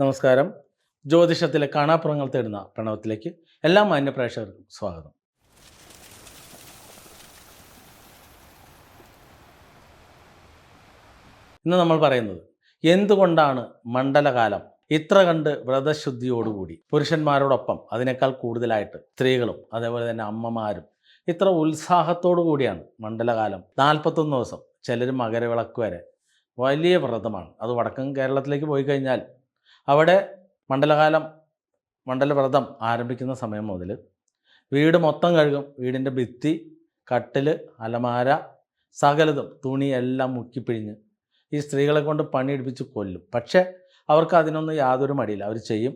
നമസ്കാരം. ജ്യോതിഷത്തിലെ കാണാപ്പുറങ്ങൾ തേടുന്ന പ്രണവത്തിലേക്ക് എല്ലാ മാന്യ പ്രേക്ഷകർക്കും സ്വാഗതം. ഇന്ന് നമ്മൾ പറയുന്നത് എന്തുകൊണ്ടാണ് മണ്ഡലകാലം ഇത്ര കണ്ട് വ്രതശുദ്ധിയോടുകൂടി? പുരുഷന്മാരോടൊപ്പം അതിനേക്കാൾ കൂടുതലായിട്ട് സ്ത്രീകളും അതേപോലെ തന്നെ അമ്മമാരും ഇത്ര ഉത്സാഹത്തോടു കൂടിയാണ് മണ്ഡലകാലം. നാൽപ്പത്തൊന്ന് ദിവസം ചിലർ മകരവിളക്ക് വരെ വലിയ വ്രതമാണ്. അത് വടക്കൻ കേരളത്തിലേക്ക് പോയി കഴിഞ്ഞാൽ അവിടെ മണ്ഡലകാലം മണ്ഡലവ്രതം ആരംഭിക്കുന്ന സമയം മുതൽ വീട് മൊത്തം കഴുകും. വീടിന്റെ ഭിത്തി കട്ടിൽ അലമാര സകലതും തുണി എല്ലാം മുക്കിപ്പിഴിഞ്ഞ് ഈ സ്ത്രീകളെ കൊണ്ട് പണിയെടുപ്പിച്ച് കൊല്ലും. പക്ഷേ അവർക്ക് അതിനൊന്നും യാതൊരു മടിയില്ല. അവർ ചെയ്യും.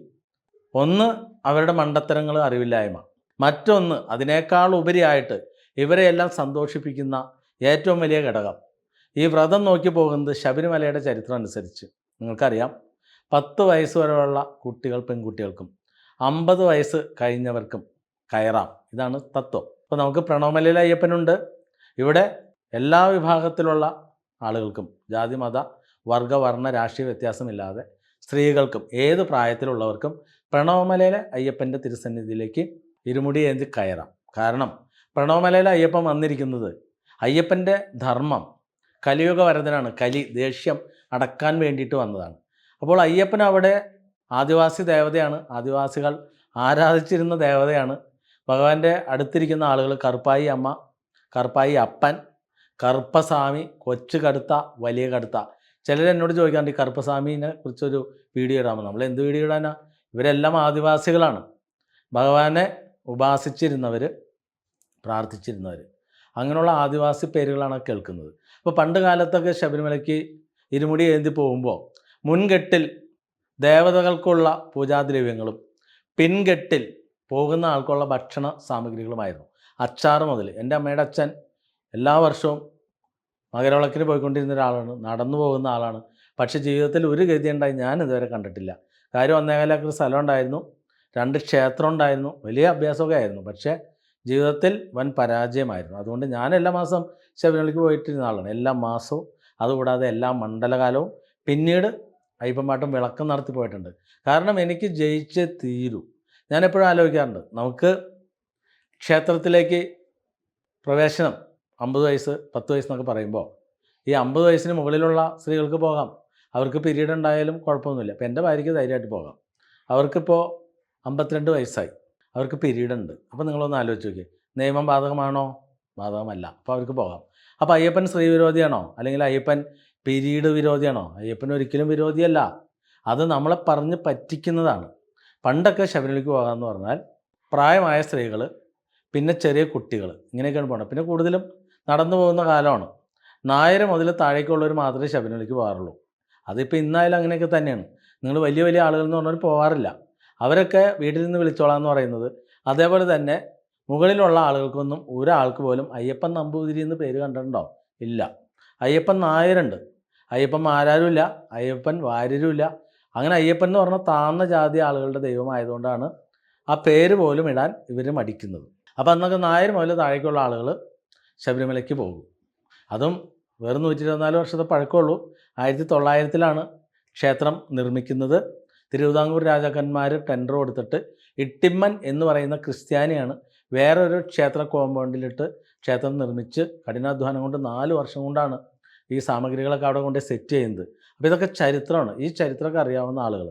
ഒന്ന് അവരുടെ മണ്ടത്തരങ്ങൾ അറിവില്ലായ്മ. മറ്റൊന്ന് അതിനേക്കാൾ ഉപരിയായിട്ട് ഇവരെയെല്ലാം സന്തോഷിപ്പിക്കുന്ന ഏറ്റവും വലിയ ഘടകം. ഈ വ്രതം നോക്കി പോകുന്നത് ശബരിമലയുടെ ചരിത്രം അനുസരിച്ച്. നിങ്ങൾക്കറിയാം പത്ത് വയസ്സ് വരെയുള്ള കുട്ടികൾ പെൺകുട്ടികൾക്കും അമ്പത് വയസ്സ് കഴിഞ്ഞവർക്കും കയറാം. ഇതാണ് തത്വം. അപ്പോൾ നമുക്ക് പ്രണവമലയിലെ അയ്യപ്പനുണ്ട്. ഇവിടെ എല്ലാ വിഭാഗത്തിലുള്ള ആളുകൾക്കും ജാതി മത വർഗ രാഷ്ട്രീയ വ്യത്യാസമില്ലാതെ സ്ത്രീകൾക്കും ഏത് പ്രായത്തിലുള്ളവർക്കും പ്രണവമലയിലെ അയ്യപ്പന്റെ തിരുസന്നിധിയിലേക്ക് ഇരുമുടി ഏന്തി കയറാം. കാരണം പ്രണവമലയിലെ അയ്യപ്പൻ വന്നിരിക്കുന്നത് അയ്യപ്പന്റെ ധർമ്മം കലിയുഗ വരതനാണ്. കലി ദേഷ്യം അടക്കാൻ വേണ്ടിയിട്ട് വന്നതാണ്. അപ്പോൾ അയ്യപ്പൻ അവിടെ ആദിവാസി ദേവതയാണ്. ആദിവാസികൾ ആരാധിച്ചിരുന്ന ദേവതയാണ്. ഭഗവാന്റെ അടുത്തിരിക്കുന്ന ആളുകൾ കറുപ്പായി അമ്മ കറുപ്പായി അപ്പൻ കറുപ്പസ്വാമി കൊച്ചു കടുത്ത വലിയ കടുത്ത. ചിലർ എന്നോട് ചോദിക്കാറുണ്ട് ഈ കറുപ്പസ്വാമിനെ കുറിച്ചൊരു വീഡിയോ ഇടാമോ? നമ്മൾ എന്ത് വീഡിയോ ഇടാനാ? ഇവരെല്ലാം ആദിവാസികളാണ്. ഭഗവാനെ ഉപാസിച്ചിരുന്നവർ പ്രാർത്ഥിച്ചിരുന്നവർ. അങ്ങനെയുള്ള ആദിവാസി പേരുകളാണ് കേൾക്കുന്നത്. അപ്പോൾ പണ്ട് കാലത്തൊക്കെ ശബരിമലയ്ക്ക് ഇരുമുടി ഏന്തി പോകുമ്പോൾ മുൻകെട്ടിൽ ദേവതകൾക്കുള്ള പൂജാദ്രവ്യങ്ങളും പിൻകെട്ടിൽ പോകുന്ന ആൾക്കുള്ള ഭക്ഷണ സാമഗ്രികളുമായിരുന്നു. അച്ചാറ് മുതൽ എന്റെ അമ്മയുടെ അച്ഛൻ എല്ലാ വർഷവും മകരവിളക്കിന് പോയിക്കൊണ്ടിരുന്ന ഒരാളാണ് നടന്നു പോകുന്ന ആളാണ്. പക്ഷേ ജീവിതത്തിൽ ഒരു ഗതി ഉണ്ടായി ഞാൻ ഇതുവരെ കണ്ടിട്ടില്ല. കാര്യം ഒന്നേകാലേക്കർ സ്ഥലം ഉണ്ടായിരുന്നു രണ്ട് ക്ഷേത്രം ഉണ്ടായിരുന്നു വലിയ അഭ്യാസമൊക്കെ ആയിരുന്നു. പക്ഷേ ജീവിതത്തിൽ വൻ പരാജയമായിരുന്നു. അതുകൊണ്ട് ഞാൻ എല്ലാ മാസം ശബരിമലയ്ക്ക് പോയിട്ടിരുന്ന ആളാണ്. എല്ലാ മാസവും അതുകൂടാതെ എല്ലാ മണ്ഡലകാലവും പിന്നീട് അയ്യപ്പൻപാട്ടും വിളക്കം നടത്തി പോയിട്ടുണ്ട്. കാരണം എനിക്ക് ജയിച്ചേ തീരൂ. ഞാൻ എപ്പോഴും ആലോചിക്കാറുണ്ട്. നമുക്ക് ക്ഷേത്രത്തിലേക്ക് പ്രവേശനം അമ്പത് വയസ്സ് പത്ത് വയസ്സ് എന്നൊക്കെ പറയുമ്പോൾ ഈ അമ്പത് വയസ്സിന് മുകളിലുള്ള സ്ത്രീകൾക്ക് പോകാം. അവർക്ക് പീരീഡ് ഉണ്ടായാലും കുഴപ്പമൊന്നുമില്ല. അപ്പോൾ എന്റെ ഭാര്യയ്ക്ക് ധൈര്യമായിട്ട് പോകാം. അവർക്കിപ്പോൾ അമ്പത്തിരണ്ട് വയസ്സായി. അവർക്ക് പീരീഡ് ഉണ്ട് അപ്പോൾ നിങ്ങളൊന്ന് ആലോചിച്ച് നോക്കി നിയമം ബാധകമാണോ? ബാധകമല്ല. അപ്പോൾ അവർക്ക് പോകാം. അപ്പോൾ അയ്യപ്പൻ സ്ത്രീ വിരോധിയാണോ അല്ലെങ്കിൽ അയ്യപ്പൻ പീരീഡ് വിരോധിയാണോ? അയ്യപ്പൻ ഒരിക്കലും വിരോധിയല്ല. അത് നമ്മളെ പറഞ്ഞ് പറ്റിക്കുന്നതാണ്. പണ്ടൊക്കെ ശബരിമലയ്ക്ക് പോകാമെന്ന് പറഞ്ഞാൽ പ്രായമായ സ്ത്രീകൾ പിന്നെ ചെറിയ കുട്ടികൾ ഇങ്ങനെയൊക്കെയാണ് പോകണം പിന്നെ കൂടുതലും നടന്നു പോകുന്ന കാലമാണ്. നായര മുതൽ താഴേക്കുള്ളവർ മാത്രമേ ശബരിമലയ്ക്ക് പോകാറുള്ളൂ. അതിപ്പോൾ ഇന്നായാലും അങ്ങനെയൊക്കെ തന്നെയാണ്. നിങ്ങൾ വലിയ വലിയ ആളുകൾ എന്ന് പറഞ്ഞാൽ പോകാറില്ല. അവരൊക്കെ വീട്ടിൽ നിന്ന് വിളിച്ചോളാം എന്ന് പറയുന്നത് അതേപോലെ തന്നെ മുകളിലുള്ള ആളുകൾക്കൊന്നും ഒരാൾക്ക് പോലും അയ്യപ്പൻ നമ്പൂതിരി എന്ന് പേര് കണ്ടിട്ടുണ്ടോ ഇല്ല. അയ്യപ്പൻ നായരുണ്ട്. അയ്യപ്പൻ മാരാരുമില്ല അയ്യപ്പൻ വാര്യരുമില്ല. അങ്ങനെ അയ്യപ്പൻ എന്ന് പറഞ്ഞാൽ താഴ്ന്ന ജാതി ആളുകളുടെ ദൈവമായതുകൊണ്ടാണ് ആ പേര് പോലും ഇടാൻ ഇവർ മടിക്കുന്നത്. അപ്പോൾ അന്നൊക്കെ നായർ മുതൽ താഴേക്കുള്ള ആളുകൾ ശബരിമലയ്ക്ക് പോകും. അതും വെറും നൂറ്റി ഇരുപത്തിനാല് വർഷത്തെ പഴക്കമുള്ളൂ ആയിരത്തി തൊള്ളായിരത്തിലാണ് ക്ഷേത്രം നിർമ്മിക്കുന്നത്. തിരുവിതാംകൂർ രാജാക്കന്മാർ ടെൻഡർ കൊടുത്തിട്ട് ഇട്ടിമ്മൻ എന്ന് പറയുന്ന ക്രിസ്ത്യാനിയാണ് വേറൊരു ക്ഷേത്ര കോമ്പൗണ്ടിലിട്ട് ക്ഷേത്രം നിർമ്മിച്ച് കഠിനാധ്വാനം കൊണ്ട് നാല് വർഷം കൊണ്ടാണ് ഈ സാമഗ്രികളൊക്കെ അവിടെ കൊണ്ട് സെറ്റ് ചെയ്യുന്നത്. അപ്പോൾ ഇതൊക്കെ ചരിത്രമാണ്. ഈ ചരിത്രമൊക്കെ അറിയാവുന്ന ആളുകൾ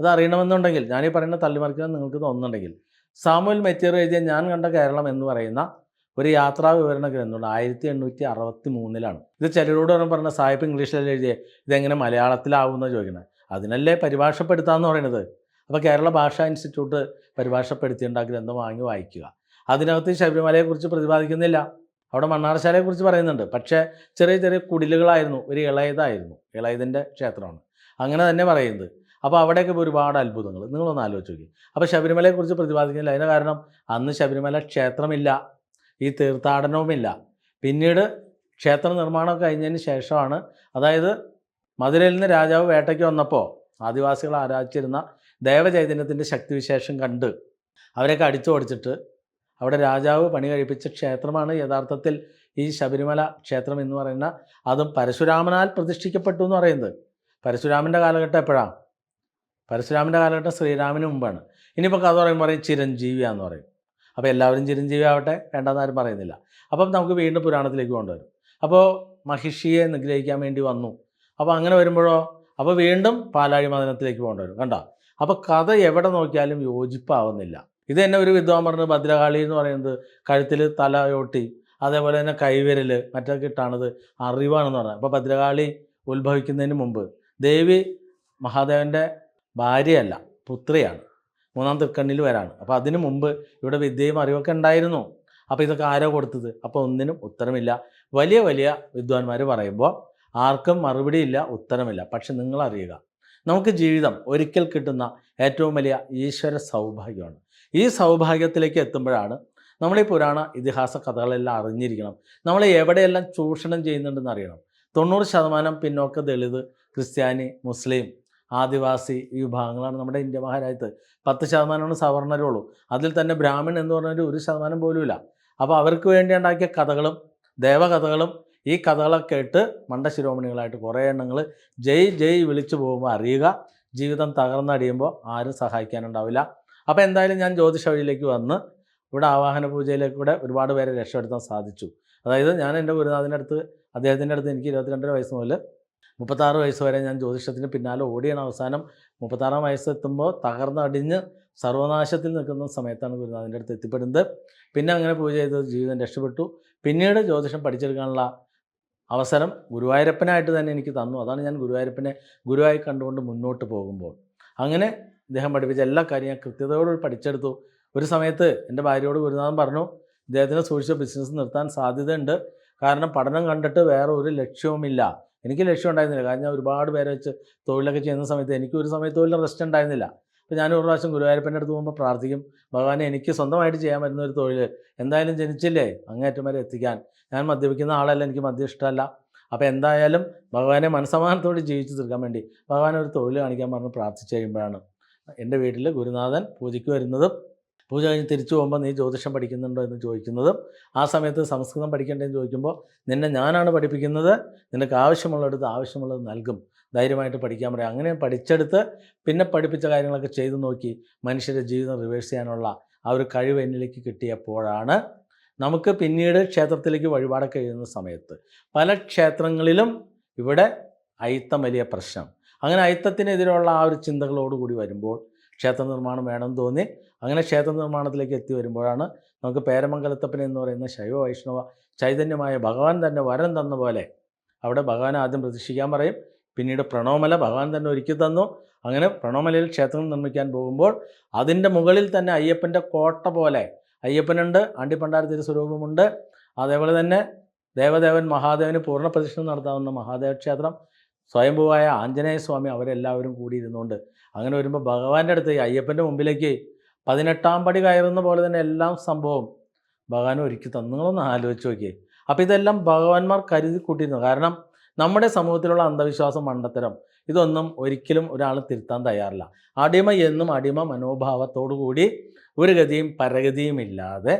അത് അറിയണമെന്നുണ്ടെങ്കിൽ ഞാൻ ഈ പറയുന്ന തള്ളിമറിക്കണം നിങ്ങൾക്ക് തോന്നുന്നുണ്ടെങ്കിൽ സാമുവൽ മെറ്റീർ എഴുതിയ ഞാൻ കണ്ട കേരളം എന്ന് പറയുന്ന ഒരു യാത്രാ വിവരണ ഗ്രന്ഥമുണ്ട്. ആയിരത്തി എണ്ണൂറ്റി അറുപത്തി മൂന്നിലാണ് ഇത് ചിലരോട് പറഞ്ഞ സാഹിബ് ഇംഗ്ലീഷിൽ എഴുതിയ? ഇതെങ്ങനെ മലയാളത്തിലാവുമെന്ന് ചോദിക്കുന്നത് അതിനല്ലേ പരിഭാഷപ്പെടുത്താന്ന് പറയുന്നത്? അപ്പോൾ കേരള ഭാഷാ ഇൻസ്റ്റിറ്റ്യൂട്ട് പരിഭാഷപ്പെടുത്തിയിട്ടുണ്ട് ആ ഗ്രന്ഥം വാങ്ങി വായിക്കുക. അതിനകത്ത് ശബരിമലയെക്കുറിച്ച് പ്രതിപാദിക്കുന്നില്ല. അവിടെ മണ്ണാറശാലയെക്കുറിച്ച് പറയുന്നുണ്ട്. പക്ഷേ ചെറിയ ചെറിയ കുടിലുകളായിരുന്നു. ഒരു ഇളയതായിരുന്നു. ഇളയതിന്റെ ക്ഷേത്രമാണ്. അങ്ങനെ തന്നെ പറയുന്നത്. അപ്പോൾ അവിടെയൊക്കെ ഒരുപാട് അത്ഭുതങ്ങൾ. നിങ്ങളൊന്ന് ആലോചിച്ച് നോക്കി അപ്പോൾ ശബരിമലയെക്കുറിച്ച് പ്രതിപാദിക്കുന്നില്ല അതിന് കാരണം അന്ന് ശബരിമല ക്ഷേത്രമില്ല. ഈ തീർത്ഥാടനവുമില്ല. പിന്നീട് ക്ഷേത്ര നിർമ്മാണം കഴിഞ്ഞതിന് ശേഷമാണ്. അതായത് മധുരയിൽ നിന്ന് രാജാവ് വേട്ടയ്ക്ക് വന്നപ്പോൾ ആദിവാസികൾ ആരാധിച്ചിരുന്ന ദേവചൈതന്യത്തിന്റെ ശക്തിവിശേഷം കണ്ട് അവരെയൊക്കെ അടിച്ചു ഓടിച്ചിട്ട് അവിടെ രാജാവ് പണി കഴിപ്പിച്ച ക്ഷേത്രമാണ് യഥാർത്ഥത്തിൽ ഈ ശബരിമല ക്ഷേത്രം എന്ന് പറയുന്ന. അതും പരശുരാമനാൽ പ്രതിഷ്ഠിക്കപ്പെട്ടു എന്ന് പറയുന്നത്. പരശുരാമന്റെ കാലഘട്ടം എപ്പോഴാണ് പരശുരാമന്റെ കാലഘട്ടം ശ്രീരാമന് മുമ്പാണ്. ഇനിയിപ്പോൾ കഥ പറയുമ്പോൾ പറയും ചിരഞ്ജീവി എന്ന് പറയും. അപ്പോൾ എല്ലാവരും ചിരഞ്ജീവി ആവട്ടെ വേണ്ടെന്ന് ആരും പറയുന്നില്ല. അപ്പം നമുക്ക് വീണ്ടും പുരാണത്തിലേക്ക് കൊണ്ടുവരും. അപ്പോൾ മഹിഷിയെ നിഗ്രഹിക്കാൻ വേണ്ടി വന്നു. അപ്പോൾ അങ്ങനെ വരുമ്പോഴോ? അപ്പോൾ വീണ്ടും പാലാഴി മദനത്തിലേക്ക് കൊണ്ടുവരും കണ്ടോ? അപ്പോൾ കഥ എവിടെ നോക്കിയാലും യോജിപ്പാവുന്നില്ല. ഇത് തന്നെ ഒരു വിദ്വാൻ ഭദ്രകാളി എന്ന് പറയുന്നത്. കഴുത്തിൽ തലയോട്ടി അതേപോലെ തന്നെ കൈവിരൽ മറ്റൊക്കെ ഇട്ടാണത് അറിവാണെന്ന് പറഞ്ഞത്. അപ്പോൾ ഭദ്രകാളി ഉത്ഭവിക്കുന്നതിന് മുമ്പ് ദേവി മഹാദേവന്റെ ഭാര്യയല്ല പുത്രിയാണ്. മൂന്നാം തൃക്കണ്ണിൽ വരാണ്. അപ്പോൾ അതിനു മുമ്പ് ഇവിടെ വിദ്യയും അറിവൊക്കെ ഉണ്ടായിരുന്നു. അപ്പോൾ ഇതൊക്കെ ആരോ കൊടുത്തത്? അപ്പോൾ ഒന്നിനും ഉത്തരമില്ല. വലിയ വലിയ വിദ്വാൻമാർ പറയുമ്പോൾ ആർക്കും മറുപടിയില്ല ഉത്തരമില്ല. പക്ഷെ നിങ്ങൾ അറിയുക നമുക്ക് ജീവിതം ഒരിക്കൽ കിട്ടുന്ന ഏറ്റവും വലിയ ഈശ്വര സൗഭാഗ്യമാണ്. ഈ സൗഭാഗ്യത്തിലേക്ക് എത്തുമ്പോഴാണ് നമ്മൾ ഈ പുരാണ ഇതിഹാസ കഥകളെല്ലാം അറിഞ്ഞിരിക്കണം. നമ്മളെ എവിടെയെല്ലാം ചൂഷണം ചെയ്യുന്നുണ്ടെന്ന് അറിയണം. തൊണ്ണൂറ് ശതമാനം പിന്നോക്ക ദളിത് ക്രിസ്ത്യാനി മുസ്ലിം ആദിവാസി ഈ വിഭാഗങ്ങളാണ് നമ്മുടെ ഇന്ത്യ മഹാരാജ്യത്ത്. പത്ത് ശതമാനമാണ് സവർണരുള്ളൂ അതിൽ തന്നെ ബ്രാഹ്മൺ എന്ന് പറഞ്ഞൊരു ഒരു ശതമാനം പോലുമില്ല. അപ്പോൾ അവർക്ക് വേണ്ടി ഉണ്ടാക്കിയ കഥകളും ദേവകഥകളും ഈ കഥകളൊക്കെ കേട്ട് മണ്ടശിരോമണികളായിട്ട് കുറേ എണ്ണങ്ങൾ ജയ് ജയ് വിളിച്ചു പോകുമ്പോൾ അറിയുക. ജീവിതം തകർന്നടിയുമ്പോൾ ആരും സഹായിക്കാനുണ്ടാവില്ല. അപ്പോൾ എന്തായാലും ഞാൻ ജ്യോതിഷ വഴിയിലേക്ക് വന്ന് ഇവിടെ ആവാഹന പൂജയിലേക്ക് കൂടെ ഒരുപാട് പേരെ രക്ഷപ്പെടുത്താൻ സാധിച്ചു. അതായത് ഞാൻ എന്റെ ഗുരുനാഥിന്റെ അടുത്ത് അദ്ദേഹത്തിന്റെ അടുത്ത് എനിക്ക് ഇരുപത്തിരണ്ടര വയസ്സ് മുതൽ മുപ്പത്താറ് വയസ്സ് വരെ ഞാൻ ജ്യോതിഷത്തിന് പിന്നാലെ ഓടിയാണ്. അവസാനം മുപ്പത്താറാം വയസ്സ് എത്തുമ്പോൾ തകർന്നടിഞ്ഞ് സർവനാശത്തിൽ നിൽക്കുന്ന സമയത്താണ് ഗുരുനാഥന്റെ അടുത്ത് എത്തിപ്പെടുന്നത്. പിന്നെ അങ്ങനെ പൂജ ചെയ്ത് ജീവിതം രക്ഷപ്പെട്ടു. പിന്നീട് ജ്യോതിഷം പഠിച്ചെടുക്കാനുള്ള അവസരം ഗുരുവായൂരപ്പനായിട്ട് തന്നെ എനിക്ക് തന്നു. അതാണ് ഞാൻ ഗുരുവായൂരപ്പനെ ഗുരുവായി കണ്ടുകൊണ്ട് മുന്നോട്ട് പോകുമ്പോൾ. അങ്ങനെ ഇദ്ദേഹം പഠിപ്പിച്ച എല്ലാ കാര്യം ഞാൻ കൃത്യതയോട് പഠിച്ചെടുത്തു. ഒരു സമയത്ത് എന്റെ ഭാര്യയോട് ഗുരുനാഥൻ പറഞ്ഞു ഇദ്ദേഹത്തിന് സൂക്ഷിച്ച ബിസിനസ് നിർത്താൻ സാധ്യതയുണ്ട്. കാരണം പഠനം കണ്ടിട്ട് വേറെ ഒരു ലക്ഷ്യവുമില്ല. എനിക്ക് ലക്ഷ്യം ഉണ്ടായിരുന്നില്ല. കാരണം ഞാൻ ഒരുപാട് പേരെ വെച്ച് തൊഴിലൊക്കെ ചെയ്യുന്ന സമയത്ത് എനിക്ക് ഒരു സമയത്ത് തൊഴിൽ റെസ്റ്റ് ഉണ്ടായിരുന്നില്ല. അപ്പോൾ ഞാൻ ഒരു പ്രാവശ്യം ഗുരുവായൂരപ്പന്റെ അടുത്ത് പോകുമ്പോൾ പ്രാർത്ഥിക്കും ഭഗവാനെ എനിക്ക് സ്വന്തമായിട്ട് ചെയ്യാൻ പറ്റുന്ന ഒരു തൊഴിൽ എന്തായാലും ജനിച്ചില്ലേ? അങ്ങേറ്റം വരെ എത്തിക്കാൻ. ഞാൻ മദ്യപിക്കുന്ന ആളല്ല എനിക്ക് മദ്യം ഇഷ്ടമല്ല. അപ്പോൾ എന്തായാലും ഭഗവാനെ മനസ്സമാനത്തോടെ ജീവിച്ചു തീർക്കാൻ വേണ്ടി ഭഗവാൻ ഒരു തൊഴിൽ കാണിക്കാൻ പറഞ്ഞ് പ്രാർത്ഥിച്ചു കഴിയുമ്പോഴാണ്. എന്റെ വീട്ടിൽ ഗുരുനാഥൻ പൂജയ്ക്ക് വരുന്നതും പൂജ കഴിഞ്ഞ് തിരിച്ചു പോകുമ്പോൾ നീ ജ്യോതിഷം പഠിക്കുന്നുണ്ടോ എന്ന് ചോദിക്കുന്നതും ആ സമയത്ത് സംസ്കൃതം പഠിക്കേണ്ടതെന്ന് ചോദിക്കുമ്പോൾ നിന്നെ ഞാനാണ് പഠിപ്പിക്കുന്നത് നിനക്ക് ആവശ്യമുള്ളിടത്ത് ആവശ്യമുള്ളത് നൽകും ധൈര്യമായിട്ട് പഠിക്കാൻ പറയാം. അങ്ങനെ പഠിച്ചെടുത്ത് പിന്നെ പഠിപ്പിച്ച കാര്യങ്ങളൊക്കെ ചെയ്തു നോക്കി മനുഷ്യരുടെ ജീവിതം റിവേഴ്സ് ചെയ്യാനുള്ള ആ ഒരു കഴിവ് എന്നിലേക്ക് കിട്ടിയപ്പോഴാണ് നമുക്ക് പിന്നീട് ക്ഷേത്രത്തിലേക്ക് വഴിപാടൊക്കെ എഴുതുന്ന സമയത്ത്. പല ക്ഷേത്രങ്ങളിലും ഇവിടെ അയിത്തം വലിയ പ്രശ്നം. അങ്ങനെ അയിത്തത്തിനെതിരെയുള്ള ആ ഒരു ചിന്തകളോടുകൂടി വരുമ്പോൾ ക്ഷേത്ര നിർമ്മാണം വേണം തോന്നി. അങ്ങനെ ക്ഷേത്ര നിർമ്മാണത്തിലേക്ക് എത്തി വരുമ്പോഴാണ് നമുക്ക് പേരമംഗലത്തപ്പൻ എന്ന് പറയുന്ന ശൈവ വൈഷ്ണവ ചൈതന്യമായ ഭഗവാൻ തന്നെ വരം തന്ന പോലെ അവിടെ ഭഗവാൻ ആദ്യം പ്രതീക്ഷിക്കാൻ പറയും. പിന്നീട് പ്രണോമല ഭഗവാൻ തന്നെ ഒരുക്കി തന്നു. അങ്ങനെ പ്രണോമലയിൽ ക്ഷേത്രം നിർമ്മിക്കാൻ പോകുമ്പോൾ അതിന്റെ മുകളിൽ തന്നെ അയ്യപ്പന്റെ കോട്ട പോലെ അയ്യപ്പനുണ്ട് ആണ്ടിപ്പണ്ടാര സ്വരൂപമുണ്ട്. അതേപോലെ തന്നെ ദേവദേവൻ മഹാദേവന് പൂർണ പ്രതിഷ്ഠ നടത്താവുന്ന മഹാദേവ ക്ഷേത്രം സ്വയംഭൂവായ ആഞ്ജനേയ സ്വാമി അവരെല്ലാവരും കൂടിയിരുന്നുകൊണ്ട് അങ്ങനെ വരുമ്പോൾ ഭഗവാന്റെ അടുത്ത് അയ്യപ്പന്റെ മുമ്പിലേക്ക് പതിനെട്ടാം പടി കയറുന്ന പോലെ തന്നെ എല്ലാം സംഭവം ഭഗവാൻ ഒരുക്കി തന്നു. നിങ്ങളൊന്ന് ആലോചിച്ച് നോക്കിയേ. അപ്പോൾ ഇതെല്ലാം ഭഗവാന്മാർ കരുതി കൂട്ടിയിരുന്നു. കാരണം നമ്മുടെ സമൂഹത്തിലുള്ള അന്ധവിശ്വാസം മണ്ടത്തരം ഇതൊന്നും ഒരിക്കലും ഒരാൾ തിരുത്താൻ തയ്യാറില്ല. അടിമ എന്നും അടിമ മനോഭാവത്തോടു കൂടി ഒരു ഗതിയും പരഗതിയും ഇല്ലാതെ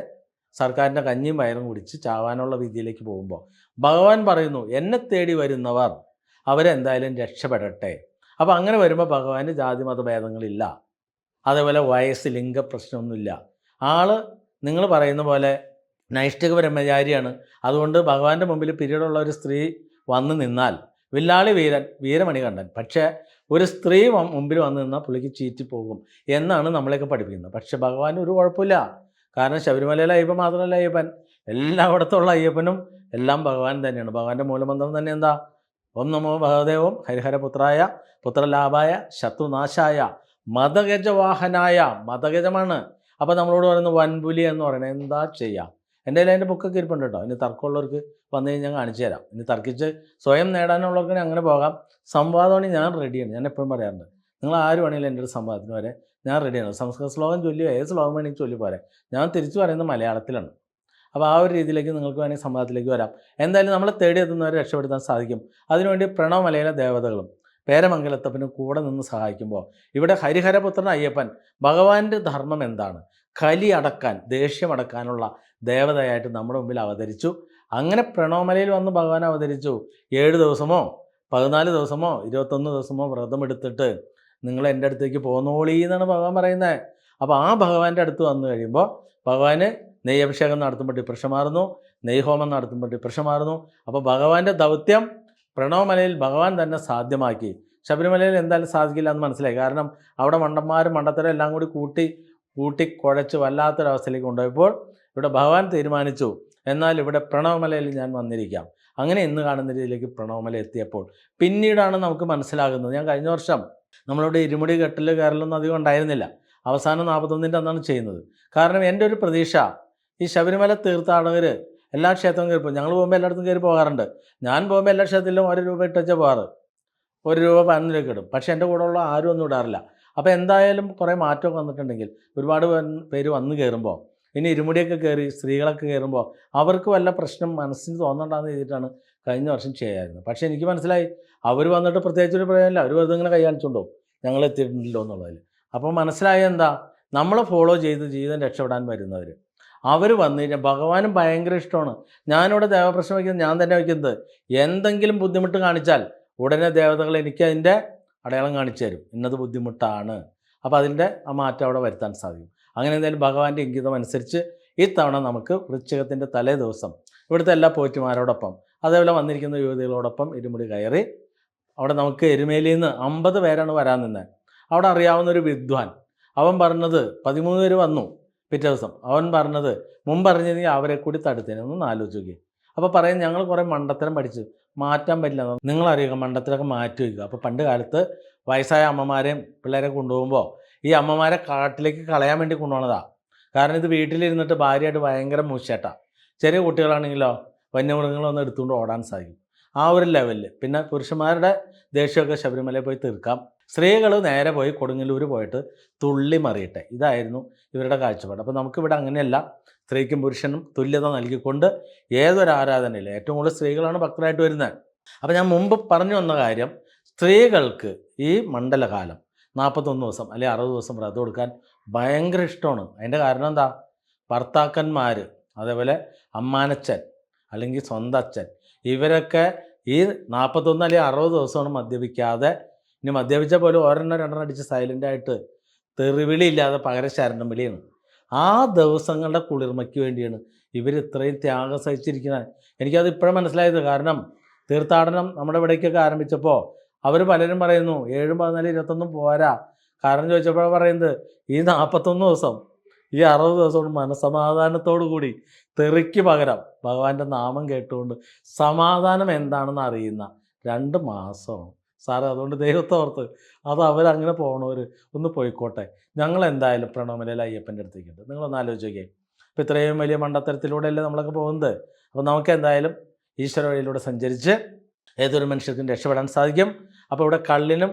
സർക്കാരിന്റെ കഞ്ഞിയും വയറും കുടിച്ച് ചാവാനുള്ള വിധിയിലേക്ക് പോകുമ്പോൾ ഭഗവാൻ പറയുന്നു എന്നെ തേടി വരുന്നവർ അവരെന്തായാലും രക്ഷപ്പെടട്ടെ. അപ്പോൾ അങ്ങനെ വരുമ്പോൾ ഭഗവാന് ജാതി മതഭേദങ്ങളില്ല അതേപോലെ വയസ്സ് ലിംഗ പ്രശ്നമൊന്നുമില്ല. ആൾ നിങ്ങൾ പറയുന്ന പോലെ നൈഷ്ഠിക ബ്രഹ്മചാരിയാണ്. അതുകൊണ്ട് ഭഗവാന്റെ മുമ്പിൽ പിരീഡുള്ള ഒരു സ്ത്രീ വന്നു നിന്നാൽ വില്ലാളി വീരൻ വീരമണി കണ്ടൻ. പക്ഷേ ഒരു സ്ത്രീ മുമ്പിൽ വന്നു നിന്നാൽ പുള്ളിക്ക് ചീറ്റി പോകും എന്നാണ് നമ്മളെയൊക്കെ പഠിപ്പിക്കുന്നത്. പക്ഷെ ഭഗവാൻ ഒരു കുഴപ്പമില്ല. കാരണം ശബരിമലയിലെ അയ്യപ്പൻ മാത്രമല്ല അയ്യപ്പൻ. എല്ലായിടത്തുള്ള അയ്യപ്പനും എല്ലാം ഭഗവാൻ തന്നെയാണ്. ഭഗവാന്റെ മൂലമന്ത്രം തന്നെ എന്താ? ഓം നമോ ഭഗവദേവം ഹരിഹരപുത്രായ പുത്രലാഭായ ശത്രുനാശായ മതഗജവാഹനായ മതഗജമാണ്. അപ്പോൾ നമ്മളോട് പറയുന്നത് വൻപുലി എന്ന് പറയുന്നത് എന്താ ചെയ്യാം? എന്റെ കയ്യിൽ അതിന്റെ ബുക്കൊക്കെ ഇരിപ്പുണ്ട് കേട്ടോ. ഇനി തർക്കമുള്ളവർക്ക് വന്നു കഴിഞ്ഞാൽ കാണിച്ചു തരാം. ഇനി തർക്കിച്ച് സ്വയം നേടാനുള്ളവർക്ക് അങ്ങനെ പോകാം. സംവാദമാണെങ്കിൽ ഞാൻ റെഡിയാണ് ഞാൻ എപ്പോഴും പറയാറുണ്ട്. നിങ്ങൾ ആര് വേണമെങ്കിലും എന്റെ ഒരു സംവാദത്തിന് വരെ ഞാൻ റെഡിയാണ് സംസ്കൃത ശ്ലോകം ചൊല്ലിയോ ഏത് ശ്ലോകം വേണമെങ്കിൽ ചൊല്ലി പോരെ ഞാൻ തിരിച്ചു പറയുന്നത് മലയാളത്തിലാണ്. അപ്പോൾ ആ ഒരു രീതിയിലേക്ക് നിങ്ങൾക്ക് വേണമെങ്കിൽ സംവാദത്തിലേക്ക് വരാം. എന്തായാലും നമ്മളെ തേടി എത്തുന്നവരെ രക്ഷപ്പെടുത്താൻ സാധിക്കും. അതിനുവേണ്ടി പ്രണവമലയിലെ ദേവതകളും പേരമംഗലത്തപ്പന് കൂടെ നിന്ന് സഹായിക്കുമ്പോൾ ഇവിടെ ഹരിഹരപുത്രൻ അയ്യപ്പൻ ഭഗവാന്റെ ധർമ്മം എന്താണ്? കലി അടക്കാൻ ദേഷ്യമടക്കാനുള്ള ദേവതയായിട്ട് നമ്മുടെ മുമ്പിൽ അവതരിച്ചു. അങ്ങനെ പ്രണവമലയിൽ വന്ന് ഭഗവാൻ അവതരിച്ചു. ഏഴ് ദിവസമോ പതിനാല് ദിവസമോ ഇരുപത്തൊന്ന് ദിവസമോ വ്രതമെടുത്തിട്ട് നിങ്ങൾ എന്റെ അടുത്തേക്ക് പോന്നോളി എന്നാണ് ഭഗവാൻ പറയുന്നത്. അപ്പോൾ ആ ഭഗവാന്റെ അടുത്ത് വന്നു കഴിയുമ്പോൾ ഭഗവാന് നെയ്യഭിഷേകം നടത്തുമ്പോൾ ഡിപ്രഷൻ മാറുന്നു നെയ്ഹോമം നടത്തുമ്പോൾ ഡിപ്രഷൻ മാറുന്നു. അപ്പോൾ ഭഗവാന്റെ ദൗത്യം പ്രണവമലയിൽ ഭഗവാൻ തന്നെ സാധ്യമാക്കി. ശബരിമലയിൽ എന്തായാലും സാധിക്കില്ല എന്ന് മനസ്സിലായി. കാരണം അവിടെ മണ്ടന്മാരും മണ്ടത്തരം എല്ലാം കൂടി കൂട്ടി കൂട്ടി കുഴച്ച് വല്ലാത്തൊരവസ്ഥയിലേക്ക് കൊണ്ടുപോയപ്പോൾ ഇവിടെ ഭഗവാൻ തീരുമാനിച്ചു എന്നാൽ ഇവിടെ പ്രണവമലയിൽ ഞാൻ വന്നിരിക്കാം. അങ്ങനെ ഇന്ന് കാണുന്ന രീതിയിലേക്ക് പ്രണവമല എത്തിയപ്പോൾ പിന്നീടാണ് നമുക്ക് മനസ്സിലാകുന്നത്. ഞാൻ കഴിഞ്ഞ വർഷം നമ്മളുടെ ഇരുമുടി കെട്ടിൽ കയറലൊന്നും അധികം ഉണ്ടായിരുന്നില്ല. അവസാനം നാൽപ്പത്തൊന്നിന്റെ അന്നാണ് ചെയ്യുന്നത്. കാരണം എന്റെ ഒരു പ്രതീക്ഷ ഈ ശബരിമല തീർത്ഥാടകർ എല്ലാ ക്ഷേത്രവും കയറി പോകും ഞങ്ങൾ പോകുമ്പോൾ എല്ലായിടത്തും കയറി പോകാറുണ്ട്. ഞാൻ പോകുമ്പോൾ എല്ലാ ക്ഷേത്രത്തിലും ഒരു രൂപ ഇട്ടച്ച പോകാറ്. ഒരു രൂപ പതിനൊന്നിലേക്ക് ഇടും. പക്ഷേ എന്റെ ഉള്ള ആരും ഒന്നും ഇടാറില്ല. അപ്പോൾ എന്തായാലും കുറേ മാറ്റമൊക്കെ വന്നിട്ടുണ്ടെങ്കിൽ ഒരുപാട് പേര് വന്ന് കയറുമ്പോൾ ഇനി ഇരുമുടിയൊക്കെ കയറി സ്ത്രീകളൊക്കെ കയറുമ്പോൾ അവർക്ക് വല്ല പ്രശ്നം മനസ്സിന് തോന്നണ്ടെന്ന് ചെയ്തിട്ടാണ് കഴിഞ്ഞ വർഷം ചെയ്യായിരുന്നത്. പക്ഷേ എനിക്ക് മനസ്സിലായി അവർ വന്നിട്ട് പ്രത്യേകിച്ച് ഒരു പ്രയോജനമില്ല. അവർ വെറുതെ ഇങ്ങനെ കൈ കാണിച്ചുകൊണ്ടോ ഞങ്ങൾ എത്തിയിട്ടുണ്ടല്ലോ എന്നുള്ളതിൽ അപ്പോൾ മനസ്സിലായ എന്താ? നമ്മളെ ഫോളോ ചെയ്ത് ജീവിതം രക്ഷപ്പെടാൻ വരുന്നവർ അവർ വന്നു കഴിഞ്ഞാൽ ഭഗവാനും ഭയങ്കര ഇഷ്ടമാണ്. ഞാനിവിടെ ദേവപ്രശ്നം വയ്ക്കുന്നത് ഞാൻ തന്നെ വയ്ക്കുന്നത്. എന്തെങ്കിലും ബുദ്ധിമുട്ട് കാണിച്ചാൽ ഉടനെ ദേവതകൾ എനിക്ക് അതിന്റെ അടയാളം കാണിച്ചു തരും. ഇന്നത് ബുദ്ധിമുട്ടാണ്. അപ്പോൾ അതിന്റെ ആ മാറ്റം അവിടെ വരുത്താൻ സാധിക്കും. അങ്ങനെ എന്തായാലും ഭഗവാന്റെ ഇംഗിതം അനുസരിച്ച് ഇത്തവണ നമുക്ക് വൃശ്ചികത്തിന്റെ തലേ ദിവസം ഇവിടുത്തെ എല്ലാ പോറ്റുമാരോടൊപ്പം അതേപോലെ വന്നിരിക്കുന്ന യുവതികളോടൊപ്പം ഇരുമുടി കയറി അവിടെ നമുക്ക് എരുമേലിയിൽ നിന്ന് അമ്പത് പേരാണ് വരാൻ നിന്നത് അവിടെ അറിയാവുന്ന ഒരു വിദ്വാൻ. അവൻ പറഞ്ഞത് പതിമൂന്ന് പേര് വന്നു. പിറ്റേ ദിവസം. അവൻ പറഞ്ഞത് മുമ്പ് അറിഞ്ഞിരുന്നെങ്കിൽ അവരെ കൂടി തടുത്തേനെ ഒന്ന് ആലോചിച്ച് നോക്കി അപ്പോൾ പറയും ഞങ്ങൾ കുറേ മണ്ടത്തരം പഠിച്ചു. മാറ്റാൻ പറ്റില്ല നിങ്ങളറിയുക മണ്ടത്തരമൊക്കെ മാറ്റി വയ്ക്കുക. അപ്പോൾ പണ്ട് കാലത്ത് വയസ്സായ അമ്മമാരെയും പിള്ളേരെ കൊണ്ടുപോകുമ്പോൾ ഈ അമ്മമാരെ കാട്ടിലേക്ക് കളയാൻ വേണ്ടി കൊണ്ടുപോകണതാ കാരണം ഇത് വീട്ടിലിരുന്നിട്ട് ഭാര്യയായിട്ട് ഭയങ്കര മൂശേട്ടാ ചെറിയ കുട്ടികളാണെങ്കിലോ വന്യമൃഗങ്ങളൊന്നും എടുത്തുകൊണ്ട് ഓടാൻ സാധിക്കും. ആ ഒരു ലെവലിൽ പിന്നെ പുരുഷന്മാരുടെ ദേഷ്യമൊക്കെ ശബരിമലയിൽ പോയി തീർക്കാം. സ്ത്രീകൾ നേരെ പോയി കൊടുങ്ങല്ലൂർ പോയിട്ട് തുള്ളി മറിയട്ടെ. ഇതായിരുന്നു ഇവരുടെ കാഴ്ചപ്പാട്. അപ്പോൾ നമുക്കിവിടെ അങ്ങനെയല്ല. സ്ത്രീക്കും പുരുഷനും തുല്യത നൽകിക്കൊണ്ട് ഏതൊരു ആരാധനയിൽ ഏറ്റവും കൂടുതൽ സ്ത്രീകളാണ് ഭക്തരായിട്ട് വരുന്നത്. അപ്പോൾ ഞാൻ മുമ്പ് പറഞ്ഞു വന്ന കാര്യം സ്ത്രീകൾക്ക് ഈ മണ്ഡലകാലം നാൽപ്പത്തൊന്ന് ദിവസം അല്ലെങ്കിൽ അറുപത് ദിവസം വ്രതം കൊടുക്കാൻ ഭയങ്കര ഇഷ്ടമാണ്. അതിന്റെ കാരണം എന്താ? ഭർത്താക്കന്മാർ അതേപോലെ അമ്മാനച്ചൻ അല്ലെങ്കിൽ സ്വന്തം അച്ഛൻ ഇവരൊക്കെ ഈ നാൽപ്പത്തൊന്ന് അല്ലെങ്കിൽ അറുപത് ദിവസമാണ് മദ്യപിക്കാതെ ഇനി മദ്യപിച്ച പോലും ഒരെണ്ണം രണ്ടെണ്ണം അടിച്ച് സൈലന്റായിട്ട് തെറിവിളി ഇല്ലാതെ പകരം ശരണം വിളിയാണ്. ആ ദിവസങ്ങളുടെ കുളിർമയ്ക്ക് വേണ്ടിയാണ് ഇവർ ഇത്രയും ത്യാഗം സഹിച്ചിരിക്കുന്നത്. എനിക്കത് ഇപ്പോഴും മനസ്സിലായത്. കാരണം തീർത്ഥാടനം നമ്മുടെ ഇവിടേക്കൊക്കെ ആരംഭിച്ചപ്പോൾ അവർ പലരും പറയുന്നു ഏഴും പതിനാല് ഇരുപത്തൊന്നും പോരാ. കാരണം ചോദിച്ചപ്പോഴാണ് പറയുന്നത് ഈ നാൽപ്പത്തൊന്ന് ദിവസം ഈ അറുപത് ദിവസം മനസ്സമാധാനത്തോടു കൂടി തെറിക്ക് പകരം ഭഗവാന്റെ നാമം കേട്ടുകൊണ്ട് സമാധാനം എന്താണെന്ന് അറിയുന്ന രണ്ട് മാസമാണ്. സാറ് അതുകൊണ്ട് ദൈവത്തെ ഓർത്ത് അത് അവരങ്ങനെ പോകണവർ ഒന്ന് പോയിക്കോട്ടെ. ഞങ്ങൾ എന്തായാലും പ്രണവമലയിൽ അയ്യപ്പന്റെ അടുത്തേക്കുണ്ട് നിങ്ങളൊന്ന് ആലോചിക്കേ അപ്പോൾ ഇത്രയും വലിയ മണ്ടത്തരത്തിലൂടെയല്ലേ നമ്മളൊക്കെ പോകുന്നത്? അപ്പോൾ നമുക്ക് എന്തായാലും ഈശ്വര വഴിയിലൂടെ സഞ്ചരിച്ച് ഏതൊരു മനുഷ്യർക്കും രക്ഷപ്പെടാൻ സാധിക്കും. അപ്പോൾ ഇവിടെ കള്ളിനും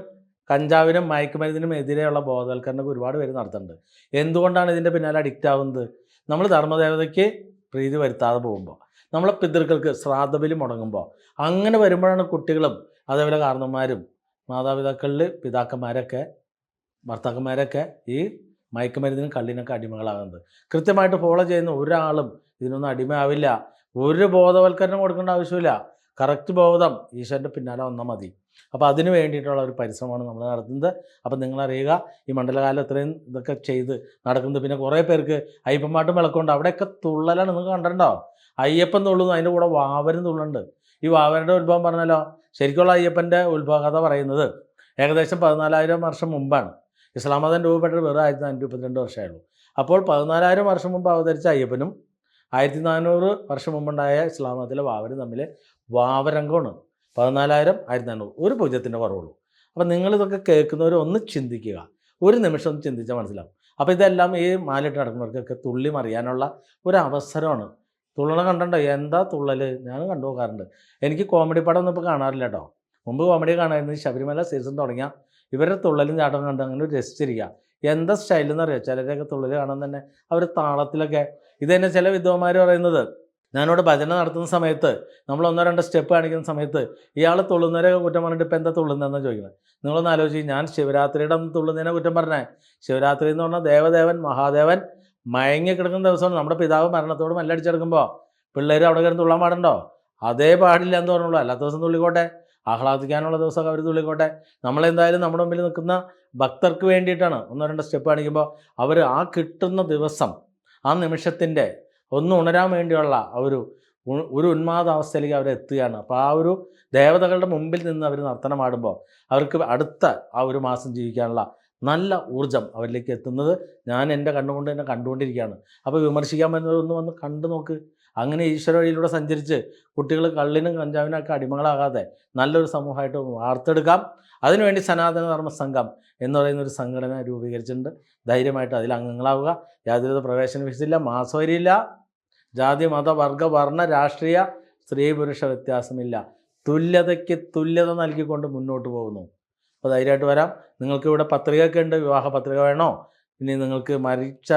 കഞ്ചാവിനും മയക്കുമരുന്നിനും എതിരെയുള്ള ബോധവൽക്കരണമൊക്കെ ഒരുപാട് പേര് നടത്തുന്നുണ്ട്. എന്തുകൊണ്ടാണ് ഇതിന്റെ പിന്നാലെ അഡിക്റ്റ് ആവുന്നത്? നമ്മൾ ധർമ്മദേവതയ്ക്ക് പ്രീതി വരുത്താതെ പോകുമ്പോൾ നമ്മളെ പിതൃക്കൾക്ക് ശ്രാദ്ധബലി മുടങ്ങുമ്പോൾ അങ്ങനെ വരുമ്പോഴാണ് കുട്ടികളും അതേപോലെ കാരണന്മാരും മാതാപിതാക്കളിൽ പിതാക്കന്മാരൊക്കെ ഭർത്താക്കന്മാരൊക്കെ ഈ മയക്കുമരുന്നിനും കള്ളിനൊക്കെ അടിമകളാകുന്നത്. കൃത്യമായിട്ട് ഫോളോ ചെയ്യുന്ന ഒരാളും ഇതിനൊന്നും അടിമയാവില്ല. ഒരു ബോധവൽക്കരണം കൊടുക്കേണ്ട ആവശ്യമില്ല കറക്റ്റ് ബോധം ഈശ്വരന്റെ പിന്നാലെ വന്നാൽ മതി. അപ്പോൾ അതിന് വേണ്ടിയിട്ടുള്ള ഒരു പരിശ്രമമാണ് നമ്മൾ നടത്തുന്നത്. അപ്പോൾ നിങ്ങളറിയുക ഈ മണ്ഡലകാലം ഇത്രയും ഇതൊക്കെ ചെയ്ത് നടക്കുന്നത്. പിന്നെ കുറേ പേർക്ക് അയ്യപ്പന്മാട്ടും വിളക്കുണ്ട്. അവിടെയൊക്കെ തുള്ളലാണ്. നിങ്ങൾ കണ്ടിട്ടുണ്ടോ അയ്യപ്പൻ തുള്ളുന്നു. അതിന്റെ കൂടെ വാവരും തുള്ളുന്നുണ്ട് ഈ വാവരുടെ ഉത്ഭവം പറഞ്ഞല്ലോ. ശരിക്കുള്ള അയ്യപ്പന്റെ ഉത്ഭവ കഥ പറയുന്നത് ഏകദേശം പതിനാലായിരം വർഷം മുമ്പാണ്. ഇസ്ലാം മതം രൂപപ്പെട്ടത് വെറും ആയിരത്തി നാനൂറ്റി മുപ്പത്തിരണ്ട് വർഷമായുള്ളൂ അപ്പോൾ പതിനാലായിരം വർഷം മുമ്പ് അവതരിച്ച അയ്യപ്പനും ആയിരത്തി നാനൂറ് വർഷം മുമ്പുണ്ടായ ഇസ്ലാം മതത്തിലെ വാവരും തമ്മിൽ വാവരംഗമാണ്. പതിനാലായിരം ആയിരത്തി നാനൂറ് ഒരു പൂജ്യത്തിന്റെ കുറവുള്ളൂ. അപ്പം നിങ്ങളിതൊക്കെ കേൾക്കുന്നവർ ഒന്ന് ചിന്തിക്കുക. ഒരു നിമിഷം ഒന്ന് ചിന്തിച്ചാൽ മനസ്സിലാവും. അപ്പോൾ ഇതെല്ലാം ഈ മാലിട്ട് നടക്കുന്നവർക്കൊക്കെ തുള്ളി മറിയാനുള്ള ഒരു അവസരമാണ് തുള്ളണ കണ്ടോ എന്താ തുള്ളൽ ഞാൻ കണ്ടു നോക്കാറുണ്ട് എനിക്ക് കോമഡി പടം ഒന്നും ഇപ്പോൾ കാണാറില്ല കേട്ടോ മുമ്പ് കോമഡി കാണാമായിരുന്നു ശബരിമല സീസൺ തുടങ്ങിയ. ഇവരുടെ തുള്ളലും ചാട്ടം കണ്ട് അങ്ങനെ രസിച്ചിരിക്കുക എന്താ സ്റ്റൈലെന്ന് അറിയാം ചിലരെയൊക്കെ തുള്ളൽ കാണാൻ തന്നെ അവർ താളത്തിലൊക്കെ. ഇത് തന്നെ ചില വിദ്വാന്മാർ പറയുന്നത്. ഞാനിവിടെ ഭജന നടത്തുന്ന സമയത്ത് നമ്മൾ ഒന്നോ രണ്ടോ സ്റ്റെപ്പ് കാണിക്കുന്ന സമയത്ത് ഇയാൾ തുള്ളുന്നവരെ കുറ്റം പറഞ്ഞിട്ട് ഇപ്പം എന്താ തുള്ളുന്നതെന്ന് ചോദിക്കുന്നത്. നിങ്ങളൊന്ന് ആലോചിച്ച് ഞാൻ ശിവരാത്രിയുടെ തുള്ളുന്നതിനെ കുറ്റം പറഞ്ഞേ. ശിവരാത്രി എന്ന് പറഞ്ഞാൽ ദേവദേവൻ മഹാദേവൻ മയങ്ങി കിടക്കുന്ന ദിവസമാണ് നമ്മുടെ പിതാവ് മരണത്തോട് മല്ലടിച്ചെടുക്കുമ്പോൾ പിള്ളേർ അവിടെ കയറി തുള്ളാൻ പാടുണ്ടോ? അതേ പാടില്ല എന്ന് പറഞ്ഞുള്ളൂ. അല്ലാത്ത ദിവസം തുള്ളിക്കോട്ടെ. ആഹ്ലാദിക്കാനുള്ള ദിവസമൊക്കെ അവർ തുള്ളിക്കോട്ടെ. നമ്മളെന്തായാലും നമ്മുടെ മുമ്പിൽ നിൽക്കുന്ന ഭക്തർക്ക് വേണ്ടിയിട്ടാണ് ഒന്നോ രണ്ടോ സ്റ്റെപ്പ് കാണിക്കുമ്പോൾ അവർ ആ കിട്ടുന്ന ദിവസം ആ നിമിഷത്തിന്റെ ഒന്ന് ഉണരാൻ വേണ്ടിയുള്ള ഒരു ഒരു ഉന്മാദാവസ്ഥയിലേക്ക് അവർ എത്തുകയാണ്. അപ്പോൾ ആ ഒരു ദേവതകളുടെ മുമ്പിൽ നിന്ന് അവർ നർത്തനമാടുമ്പോൾ അവർക്ക് അടുത്ത ആ ഒരു മാസം ജീവിക്കാനുള്ള നല്ല ഊർജം അവരിലേക്ക് എത്തുന്നത് ഞാൻ എന്റെ കണ്ണുകൊണ്ട് തന്നെ കണ്ടുകൊണ്ടിരിക്കുകയാണ്. അപ്പോൾ വിമർശിക്കാൻ പറ്റുന്നതൊന്ന് വന്ന് കണ്ടു നോക്ക്. അങ്ങനെ ഈശ്വര വഴിയിലൂടെ സഞ്ചരിച്ച് കുട്ടികൾ കള്ളിനും കഞ്ചാവിനൊക്കെ അടിമകളാകാതെ നല്ലൊരു സമൂഹമായിട്ട് വാർത്തെടുക്കാം. അതിനുവേണ്ടി സനാതനധർമ്മ സംഘം എന്ന് പറയുന്ന ഒരു സംഘടന രൂപീകരിച്ചിട്ടുണ്ട്. ധൈര്യമായിട്ട് അതിൽ അംഗങ്ങളാവുക. യാതൊരുവിധ പ്രവേശന ഫീസില്ല മാസവരിയില്ല. ജാതി മത വർഗ വർണ രാഷ്ട്രീയ സ്ത്രീ പുരുഷ വ്യത്യാസമില്ല. തുല്യതയ്ക്ക് തുല്യത നൽകിക്കൊണ്ട് മുന്നോട്ട് പോകുന്നു. അപ്പോൾ ധൈര്യമായിട്ട് വരാം. നിങ്ങൾക്ക് ഇവിടെ പത്രികയൊക്കെ ഉണ്ട് വിവാഹ പത്രിക വേണോ? ഇനി നിങ്ങൾക്ക് മരിച്ച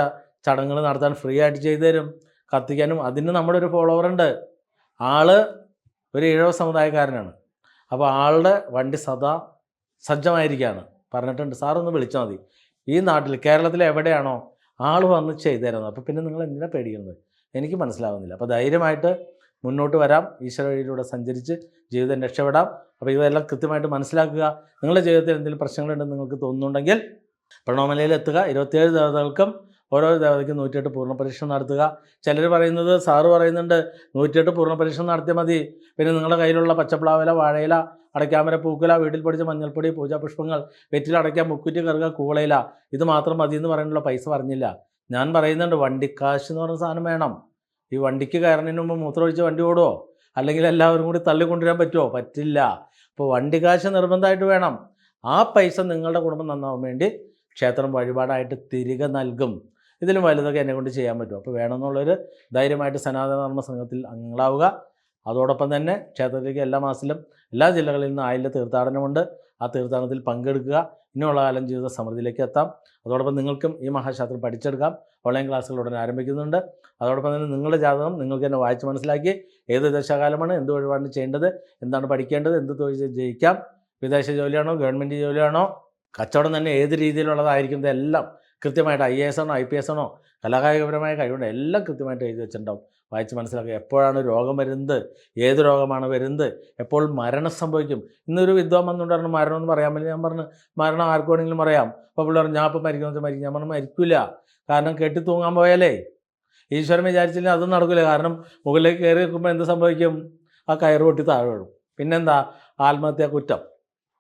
ചടങ്ങുകൾ നടത്താൻ ഫ്രീ ആയിട്ട് ചെയ്തു തരും. കത്തിക്കാനും അതിന് നമ്മുടെ ഒരു ഫോളോവർ ഉണ്ട്. ആൾ ഒരു ഇഴവ സമുദായക്കാരനാണ്. അപ്പോൾ ആളുടെ വണ്ടി സദാ സജ്ജമായിരിക്കുകയാണ് പറഞ്ഞിട്ടുണ്ട് സാറൊന്ന് വിളിച്ചാൽ മതി. ഈ നാട്ടിൽ കേരളത്തിൽ എവിടെയാണോ ആൾ വന്ന് ചെയ്തു തരുന്നത്? അപ്പോൾ പിന്നെ നിങ്ങൾ എന്തിനാണ് പേടിക്കുന്നത്? എനിക്ക് മനസ്സിലാവുന്നില്ല. അപ്പോൾ ധൈര്യമായിട്ട് മുന്നോട്ട് വരാം ഈശ്വര വഴിയിലൂടെ സഞ്ചരിച്ച് ജീവിതം രക്ഷപ്പെടാം. അപ്പോൾ ഇതെല്ലാം കൃത്യമായിട്ട് മനസ്സിലാക്കുക. നിങ്ങളുടെ ജീവിതത്തിൽ എന്തെങ്കിലും പ്രശ്നങ്ങളുണ്ടെന്ന് നിങ്ങൾക്ക് തോന്നുന്നുണ്ടെങ്കിൽ പ്രണോമലയിൽ എത്തുക. ഇരുപത്തിയേഴ് ദേവതകൾക്കും ഓരോ ദേവതയ്ക്കും നൂറ്റിയെട്ട് പൂർണ പരീക്ഷണം നടത്തുക. ചിലർ പറയുന്നത് സാറ് പറയുന്നുണ്ട് നൂറ്റിയെട്ട് പൂർണ പരീക്ഷണം നടത്തിയാൽ മതി. പിന്നെ നിങ്ങളുടെ കയ്യിലുള്ള പച്ചപ്ലാവില വാഴയില അടയ്ക്കാമര പൂക്കുല വീട്ടിൽ പൊടിച്ച മഞ്ഞൾപ്പൊടി പൂജാപുഷ്പങ്ങൾ വെറ്റിൽ അടയ്ക്കാൻ മുക്കുറ്റി കറുക കൂളയില ഇത് മാത്രം മതി എന്ന് പറയാനുള്ള പൈസ പറഞ്ഞില്ല. ഞാൻ പറയുന്നുണ്ട് വണ്ടിക്കാശ് എന്ന് പറഞ്ഞ സാധനം വേണം. ഈ വണ്ടിക്ക് കയറുന്നതിന് മുമ്പ് മൂത്രമൊഴിച്ച് വണ്ടി ഓടുമോ അല്ലെങ്കിൽ എല്ലാവരും കൂടി തള്ളിക്കൊണ്ടുവരാൻ പറ്റുമോ പറ്റില്ല. അപ്പോൾ വണ്ടി കാശ് നിർബന്ധമായിട്ട് വേണം. ആ പൈസ നിങ്ങളുടെ കുടുംബം നന്നാവാൻ വേണ്ടി ക്ഷേത്രം വഴിപാടായിട്ട് തിരികെ നൽകും. ഇതിലും വലുതൊക്കെ എന്നെ കൊണ്ട് ചെയ്യാൻ പറ്റും. അപ്പോൾ വേണമെന്നുള്ളൊരു ധൈര്യമായിട്ട് സനാതനധർമ്മ സംഘത്തിൽ അംഗങ്ങളാവുക. അതോടൊപ്പം തന്നെ ക്ഷേത്രത്തിലേക്ക് എല്ലാ മാസത്തിലും എല്ലാ ജില്ലകളിൽ നിന്നും ആയില്ല തീർത്ഥാടനമുണ്ട്. ആ തീർത്ഥാടനത്തിൽ പങ്കെടുക്കുക. ഇനിയുള്ള കാലം ജീവിത സമൃദ്ധിയിലേക്ക് എത്താം. അതോടൊപ്പം നിങ്ങൾക്കും ഈ മഹാശാസ്ത്രം പഠിച്ചെടുക്കാം. ഓൺലൈൻ ക്ലാസ്സുകൾ ഉടൻ ആരംഭിക്കുന്നുണ്ട്. അതോടൊപ്പം തന്നെ നിങ്ങളുടെ ജാതകം നിങ്ങൾക്ക് തന്നെ വായിച്ച് മനസ്സിലാക്കി ഏത് ദശാകാലമാണ് എന്ത് വഴിപാടാണ് ചെയ്യേണ്ടത് എന്താണ് പഠിക്കേണ്ടത് എന്ത് തൊഴിൽ ജയിക്കാം വിദേശ ജോലിയാണോ ഗവൺമെന്റ് ജോലിയാണോ കച്ചവടം തന്നെ ഏത് രീതിയിലുള്ളതായിരിക്കും ഇതെല്ലാം കൃത്യമായിട്ട് ഐ എ എസ് ആണോ ഐ പി എസ് ആണോ കലാകായികപരമായ കഴിവുണ്ട് എല്ലാം കൃത്യമായിട്ട് എഴുതി വെച്ചിട്ടുണ്ടാവും. വായിച്ച് മനസ്സിലാക്കുക. എപ്പോഴാണ് രോഗം വരുന്നത്? ഏത് രോഗമാണ് വരുന്നത്? എപ്പോൾ മരണം സംഭവിക്കും? ഇന്നൊരു വിദ്വാൻ വന്നുകൊണ്ടാണ് മരണം എന്ന് പറയാൻ പറ്റില്ല. ഞാൻ പറഞ്ഞു മരണം ആർക്ക് വേണമെങ്കിലും പറയാം അപ്പോൾ പിള്ളേർ ഞാൻ ഇപ്പോൾ മരിക്കുന്നത് മരിക്കും. ഞാൻ പറഞ്ഞു മരിക്കില്ല കാരണം കെട്ടി തൂങ്ങാൻ പോയാലേ ഈശ്വരൻ വിചാരിച്ചില്ല അതും നടക്കില്ല കാരണം മുകളിലേക്ക് കയറി നിൽക്കുമ്പോൾ എന്ത് സംഭവിക്കും? ആ കയറ് പൊട്ടി താഴെ വീഴും. പിന്നെന്താ? ആത്മഹത്യാ കുറ്റം.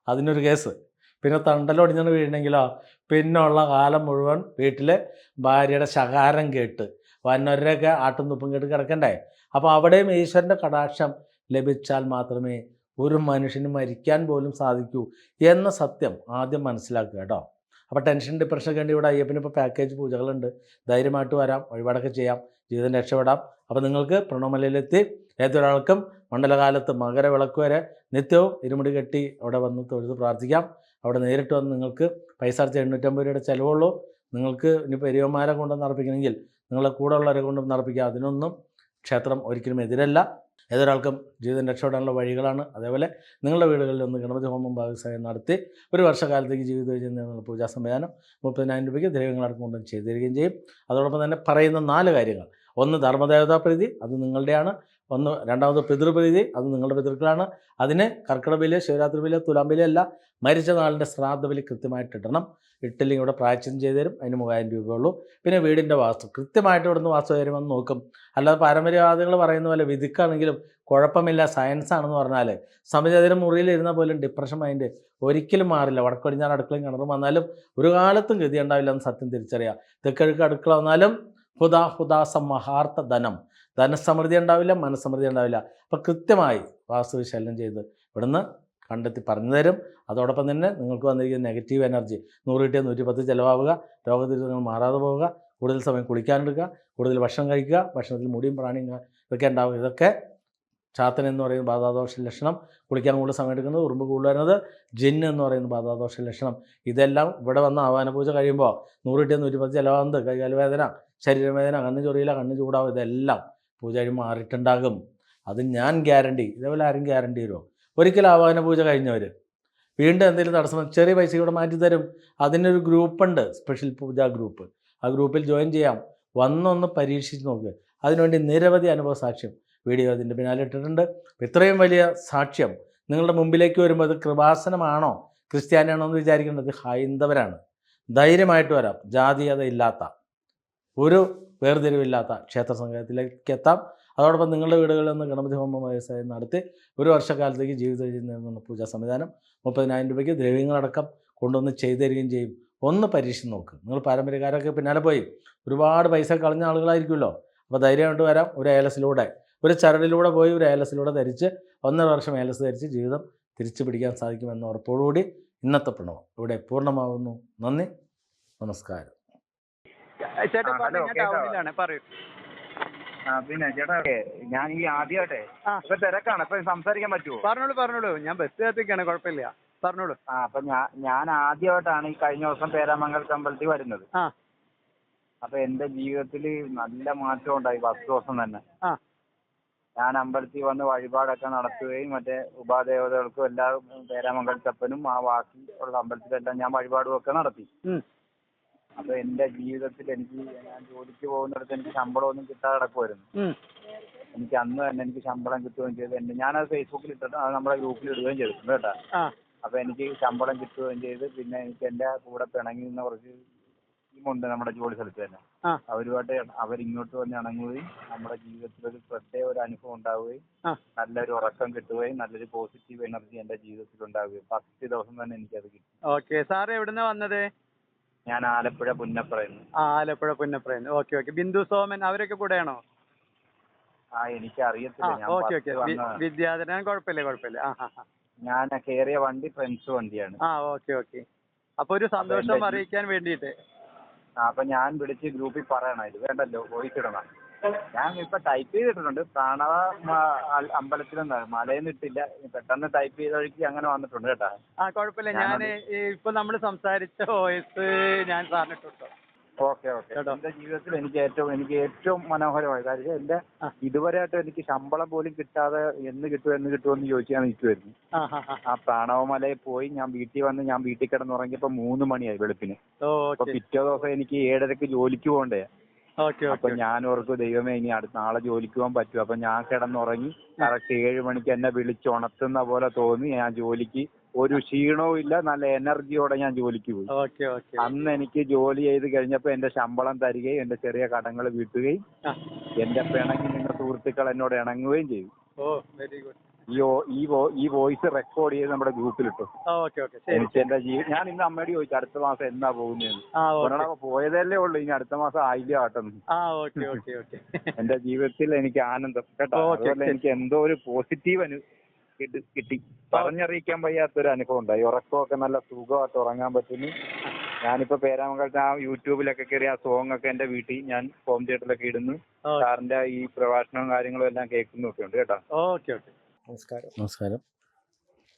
അതിനൊരു കേസ്. പിന്നെ തണ്ടലൊടിഞ്ഞെന്ന് വീഴണമെങ്കിലോ പിന്നുള്ള കാലം മുഴുവൻ വീട്ടിലെ ഭാര്യയുടെ ശകാരം കേട്ട് വന്നവരൊക്കെ ആട്ടും തുപ്പും കേട്ട് കിടക്കണ്ടേ? അപ്പോൾ അവിടെയും ഈശ്വരന്റെ കടാക്ഷം ലഭിച്ചാൽ മാത്രമേ ഒരു മനുഷ്യന് മരിക്കാൻ പോലും സാധിക്കൂ എന്ന സത്യം ആദ്യം മനസ്സിലാക്കുക കേട്ടോ. അപ്പോൾ ടെൻഷൻ ഡിപ്രഷൻ ഉണ്ട് ഇവിടെ. അയ്യപ്പന് ഇപ്പോൾ പാക്കേജ് പൂജകളുണ്ട്. ധൈര്യമായിട്ട് വരാം. വഴിപാടൊക്കെ ചെയ്യാം. ജീവിതം രക്ഷപ്പെടാം. അപ്പോൾ നിങ്ങൾക്ക് പ്രണവമലയിലെത്തി ഏതൊരാൾക്കും മണ്ഡലകാലത്ത് മകരവിളക്ക് വരെ നിത്യവും ഇരുമുടി കെട്ടി അവിടെ വന്ന് തൊഴുത് പ്രാർത്ഥിക്കാം. അവിടെ നേരിട്ട് വന്ന് നിങ്ങൾക്ക് പൈസ അടച്ച് എണ്ണൂറ്റമ്പത് രൂപയുടെ ചിലവുള്ളൂ. നിങ്ങൾക്ക് ഇനി പെരിയന്മാരെ കൊണ്ടുവന്ന് നടപ്പിക്കണമെങ്കിൽ നിങ്ങളെ കൂടെ ഉള്ളവരെ കൊണ്ടും നടപ്പിക്കുക അതിനൊന്നും ക്ഷേത്രം ഒരിക്കലും എതിരല്ല. ഏതൊരാൾക്കും ജീവിതം രക്ഷപ്പെടാനുള്ള വഴികളാണ്. അതേപോലെ നിങ്ങളുടെ വീടുകളിൽ ഒന്ന് ഗണപതി ഹോമം ഭാഗസായം നടത്തി ഒരു വർഷക്കാലത്തേക്ക് ജീവിത ചെയ്യുന്ന പൂജാ സംവിധാനം മുപ്പതിനായിരം രൂപയ്ക്ക് ദൈവങ്ങളടക്കം കൊണ്ടും ചെയ്തു തരികയും ചെയ്യും. അതോടൊപ്പം തന്നെ പറയുന്ന നാല് കാര്യങ്ങൾ. ഒന്ന് ധർമ്മദേവതാ പ്രീതി അത് നിങ്ങളുടെയാണ്. ഒന്ന് രണ്ടാമത് പിതൃപ്രീതി അത് നിങ്ങളുടെ പിതൃക്കളാണ്. അതിന് കർക്കിടബലി ശിവരാത്രി ബലി തുലാംബലി അല്ല മരിച്ച നാളിന്റെ ശ്രാദ്ധ ബലി കൃത്യമായിട്ട് ഇടണം. ഇട്ടില്ലെങ്കിൽ ഇവിടെ പ്രായച്ചിത്തം ചെയ്തു തരും അതിന് മൂവായിരം രൂപയുള്ളൂ പിന്നെ വീടിന്റെ വാസ്തു കൃത്യമായിട്ട് ഇവിടുന്ന് വാസ്തു തരുമെന്ന് നോക്കും. അല്ലാതെ പാരമ്പര്യവാദികൾ പറയുന്ന പോലെ വിധിക്കാണെങ്കിലും കുഴപ്പമില്ല സയൻസ് ആണെന്ന് പറഞ്ഞാൽ മുറിയിൽ മുറിയിലിരുന്ന പോലും ഡിപ്രഷൻ മൈൻഡ് ഒരിക്കലും മാറില്ല. വടക്കൊടിഞ്ഞാൽ അടുക്കളയും കിണറും വന്നാലും ഒരു കാലത്തും ഗതി ഉണ്ടാവില്ല എന്ന് സത്യം തിരിച്ചറിയാം. തെക്കഴുക്ക് അടുക്കള വന്നാലും ഹുദാ ഹുദാസം മഹാർത്ഥ ധനം ധനസമൃദ്ധി ഉണ്ടാവില്ല മനസ്സമൃദ്ധി ഉണ്ടാവില്ല. അപ്പോൾ കൃത്യമായി വാസ്തുവിശകലനം ചെയ്ത് ഇവിടുന്ന് കണ്ടെത്തി പറഞ്ഞു തരും. അതോടൊപ്പം തന്നെ നിങ്ങൾക്ക് വന്നിരിക്കുന്ന നെഗറ്റീവ് എനർജി നൂറ് കിട്ടിയ നൂറ്റി പത്ത് ചിലവാവുക രോഗദുരിതങ്ങൾ മാറാതെ പോവുക കൂടുതൽ സമയം കുളിക്കാനെടുക്കുക കൂടുതൽ ഭക്ഷണം കഴിക്കുക ഭക്ഷണത്തിൽ മുടിയും പ്രാണിയും ഇതൊക്കെ ഉണ്ടാവുക. ഇതൊക്കെ ചാത്തൻ എന്ന് പറയുന്ന ബാധാദോഷ ലക്ഷണം. കുളിക്കാൻ കൂടുതൽ സമയം എടുക്കുന്നത് ഉറുമ്പ് കൂടുതൽ വരുന്നത് ജിന്ന് എന്ന് പറയുന്ന ബാധാദോഷ ലക്ഷണം. ഇതെല്ലാം ഇവിടെ വന്ന ആവാന പൂജ കഴിയുമ്പോൾ നൂറ് കിട്ടിയ നൂറ്റി പത്ത് ചിലവാകുന്നത് കൈകാൽ വേദന ശരീരവേദന കണ്ണ് ചൊറിയില്ല കണ്ണ് ചൂടാവും. ഇതെല്ലാം പൂജ കഴിയുമ്പോൾ മാറിയിട്ടുണ്ടാകും. അത് ഞാൻ ഗ്യാരണ്ടി ഇതേപോലെ ആരും ഗ്യാരണ്ടി തരുമോ? ഒരിക്കലും ആവാഹന പൂജ കഴിഞ്ഞവർ വീണ്ടും എന്തെങ്കിലും തടസ്സം ചെറിയ പൈസ ഇവിടെ മാറ്റി തരും. അതിനൊരു ഗ്രൂപ്പുണ്ട് സ്പെഷ്യൽ പൂജാ ഗ്രൂപ്പ്. ആ ഗ്രൂപ്പിൽ ജോയിൻ ചെയ്യാം. വന്നൊന്ന് പരീക്ഷിച്ച് നോക്കുക അതിനുവേണ്ടി നിരവധി അനുഭവ സാക്ഷ്യം. വീഡിയോ അതിന്റെ പിന്നാലെ ഇട്ടിട്ടുണ്ട്. ഇത്രയും വലിയ സാക്ഷ്യം നിങ്ങളുടെ മുമ്പിലേക്ക് വരുമ്പോൾ അത് കൃപാസനമാണോ? ക്രിസ്ത്യാനിയാണോ എന്ന് വിചാരിക്കേണ്ടത്? ഹൈന്ദവരാണ്. ധൈര്യമായിട്ട് വരാം. ജാതീയത ഇല്ലാത്ത. ഒരു വേർതിരിവില്ലാത്ത ക്ഷേത്ര സംഘത്തിലേക്ക് എത്താം അതോടൊപ്പം നിങ്ങളുടെ വീടുകളിൽ നിന്ന് ഗണപതി ഹോമം വ്യവസായം നടത്തി ഒരു വർഷക്കാലത്തേക്ക് ജീവിത ചെയ്യുന്ന പൂജാ സംവിധാനം. മുപ്പതിനായിരം രൂപയ്ക്ക് ദ്രവ്യങ്ങളടക്കം കൊണ്ടുവന്ന് ചെയ്തു തരികയും ചെയ്യും. ഒന്ന് പരീക്ഷിച്ച് നോക്ക്. നിങ്ങൾ പാരമ്പര്യക്കാരൊക്കെ പിന്നാലെ പോയി. ഒരുപാട് പൈസ കളഞ്ഞ ആളുകളായിരിക്കുമല്ലോ. അപ്പോൾ ധൈര്യമായിട്ട് വരാം. ഒരു ഏലസിലൂടെ ഒരു ചരടിലൂടെ പോയി ഒരു ഏലസിലൂടെ ധരിച്ച് ഒന്നര വർഷം ഏലസ് ധരിച്ച് ജീവിതം തിരിച്ചു പിടിക്കാൻ സാധിക്കുമെന്ന ഉറപ്പോടുകൂടി ഇന്നത്തെ പ്രണവം ഇവിടെ പൂർണമാകുന്നു നന്ദി. നമസ്കാരം. ആ, പറഞ്ഞു ഹലോ, ഞാൻ കേട്ടോ? ടൗണിലാണ് പറയൂ. ആ പിന്നെ ചേട്ടാ ഞാൻ ഈ ആദ്യമായിട്ടെ. ഇപ്പൊ തിരക്കാണ് ഇപ്പൊ സംസാരിക്കാൻ പറ്റുമോ പറഞ്ഞോളൂ പറഞ്ഞോളൂ. ഞാൻ ബസ് കാത്തിക്കാണ് കുഴപ്പമില്ല. പറഞ്ഞോളൂ. ആ അപ്പൊ ഞാൻ ഞാൻ ആദ്യമായിട്ടാണ് ഈ കഴിഞ്ഞ ദിവസം പേരാമംഗൽ അമ്പലത്തിൽ വരുന്നത്. ആ. അപ്പൊ എന്റെ ജീവിതത്തിൽ നല്ല മാറ്റം ഉണ്ടായി ഫസ്റ്റ് ദിവസം തന്നെ. ആ. ഞാൻ അമ്പലത്തിൽ വന്ന് വഴിപാടൊക്കെ നടത്തുകയും മറ്റേ ഉപാദേവതകൾക്കും എല്ലാ പേരാമംഗലത്തപ്പനും ആ ബാക്കി ഉള്ള അമ്പലത്തിലെല്ലാം ഞാൻ വഴിപാടും ഒക്കെ നടത്തി. അപ്പൊ എന്റെ ജീവിതത്തിൽ എനിക്ക് ഞാൻ ജോലിക്ക് പോകുന്നിടത്ത് എനിക്ക് ശമ്പളമൊന്നും കിട്ടാതെ കിടക്കുമായിരുന്നു. എനിക്ക് അന്ന് തന്നെ എനിക്ക് ശമ്പളം കിട്ടുകയും ചെയ്തു. എന്റെ ഞാനത് ഫേസ്ബുക്കിൽ ഇട്ടിട്ട് അത് നമ്മുടെ ഗ്രൂപ്പിൽ ഇടുകയും ചെയ്തിട്ടുണ്ട് കേട്ടോ. അപ്പൊ എനിക്ക് ശമ്പളം കിട്ടുകയും ചെയ്ത് പിന്നെ എനിക്ക് എന്റെ കൂടെ പിണങ്ങി നിന്ന കുറച്ച് ടീമുണ്ട് നമ്മുടെ ജോലി സ്ഥലത്ത് തന്നെ. അവരുമായിട്ട് അവരിങ്ങോട്ട് വന്ന് ഇണങ്ങുകയും നമ്മുടെ ജീവിതത്തിൽ ഒരു പ്രത്യേക ഒരു അനുഭവം ഉണ്ടാവുകയും നല്ലൊരു ഉറക്കം കിട്ടുകയും നല്ലൊരു പോസിറ്റീവ് എനർജി എന്റെ ജീവിതത്തിൽ ഉണ്ടാവുകയും. ഫസ്റ്റ് ദിവസം തന്നെ എനിക്കത് കിട്ടി. ഓക്കെ സാർ എവിടുന്നാ വന്നത്? ഞാൻ ആലപ്പുഴ പുന്നപ്പറയുന്നു ആ ആലപ്പുഴ പുന്നപ്രയെന്ന്. Okay okay. ബിന്ദു സോമൻ അവരൊക്കെ കൂടെയാണോ? ആ എനിക്ക് അറിയത്തില്ല ഞാൻ ഓക്കെ ഓക്കെ. വിദ്യാധരൻ കുഴപ്പമില്ല കുഴപ്പമില്ല. ആ. ഞാൻ കയറിയ വണ്ടി ഫ്രണ്ട്സ് വണ്ടിയാണ്. ആ ഓക്കെ ഓക്കെ. അപ്പൊ ഒരു സന്തോഷം അറിയിക്കാൻ വേണ്ടിയിട്ട്. അപ്പൊ ഞാൻ വിളിച്ച് ഗ്രൂപ്പിൽ പറയണം. ഇത് വേണ്ടല്ലോ വോയിസ് ഇടണം ഞാൻ ഇപ്പൊ ടൈപ്പ് ചെയ്തിട്ടുണ്ട് പ്രണവ അമ്പലത്തിൽ മലയിൽ ഇട്ടില്ല. പെട്ടെന്ന് ടൈപ്പ് ചെയ്ത വഴിക്ക് അങ്ങനെ വന്നിട്ടുണ്ട് കേട്ടോ. ആ കുഴപ്പമില്ല. ഞാൻ ഇപ്പൊ നമ്മൾ സംസാരിച്ച വോയിസ് ഞാൻ സാറിന് ഇട്ടോ ഓക്കെ. ഓക്കെ. എന്റെ ജീവിതത്തിൽ എനിക്ക് ഏറ്റവും എനിക്ക് ഏറ്റവും മനോഹരമായ കാര്യം എന്റെ ഇതുവരെ ആയിട്ട് എനിക്ക് ശമ്പളം പോലും കിട്ടാതെ എന്ന് കിട്ടും എന്ന് കിട്ടുമെന്ന് ചോദിക്കാൻ നിൽക്കുമായിരുന്നു ആ പ്രണവമലയിൽ പോയി ഞാൻ വീട്ടിൽ വന്ന് ഞാൻ വീട്ടിൽ കിടന്നുറങ്ങിയപ്പോ മൂന്ന് മണിയായി വെളുപ്പിന്. അപ്പൊ പിറ്റേ ദിവസം എനിക്ക് ഏഴരക്ക് ജോലിക്ക് പോകണ്ടേ. അപ്പൊ ഞാൻ ഓർക്കും ദൈവമേ ഇനി അടുത്ത നാളെ ജോലിക്ക് പോകാൻ പറ്റും. അപ്പൊ ഞാൻ കിടന്നുറങ്ങി കറക്റ്റ് ഏഴ് മണിക്ക് എന്നെ വിളിച്ചുണർത്തുന്ന പോലെ തോന്നി. ഞാൻ ജോലിക്ക് ഒരു ക്ഷീണവും ഇല്ല നല്ല എനർജിയോടെ ഞാൻ ജോലിക്ക് പോയി. അന്ന് എനിക്ക് ജോലി ചെയ്ത് കഴിഞ്ഞപ്പോ എന്റെ ശമ്പളം തരികയും എന്റെ ചെറിയ കടങ്ങൾ വീട്ടുകയും എന്റെ പിണങ്ങി നിന്ന സുഹൃത്തുക്കൾ എന്നോട് ഇണങ്ങുകയും ചെയ്തു. Oh very good. ഈ ഈ വോയിസ് റെക്കോർഡ് ചെയ്ത് നമ്മുടെ ഗ്രൂപ്പിലിട്ടു എനിക്ക് എന്റെ ജീവിതം ഞാൻ ഇന്ന് അമ്മയോട് ചോദിച്ചു അടുത്ത മാസം എന്നാ പോകുന്നതെന്ന് ഓക്കെ പോയതല്ലേ ഉള്ളൂ ഇനി അടുത്ത മാസം ആയില്ല ആട്ടെന്ന് ഓക്കെ എന്റെ ജീവിതത്തിൽ എനിക്ക് ആനന്ദം കേട്ടോ. അതുപോലെ എനിക്ക് എന്തോ ഒരു പോസിറ്റീവ് അനു കിട്ടി- പറഞ്ഞറിയിക്കാൻ വയ്യാത്തൊരു അനുഭവം ഉണ്ടായി. ഉറക്കമൊക്കെ നല്ല സുഖമായിട്ട് ഉറങ്ങാൻ പറ്റുന്നു. ഞാനിപ്പോ പേരാമംഗലത്ത് ആ യൂട്യൂബിലൊക്കെ കയറി ആ സോങ് ഒക്കെ എന്റെ വീട്ടിൽ ഞാൻ ഹോം തിയേറ്ററിലൊക്കെ ഇടുന്നു. സാറിന്റെ ഈ പ്രഭാഷണവും കാര്യങ്ങളും എല്ലാം കേൾക്കുന്നൊക്കെ ഉണ്ട് കേട്ടോ ഓക്കെ ഓക്കെ നമസ്കാരം. നമസ്കാരം.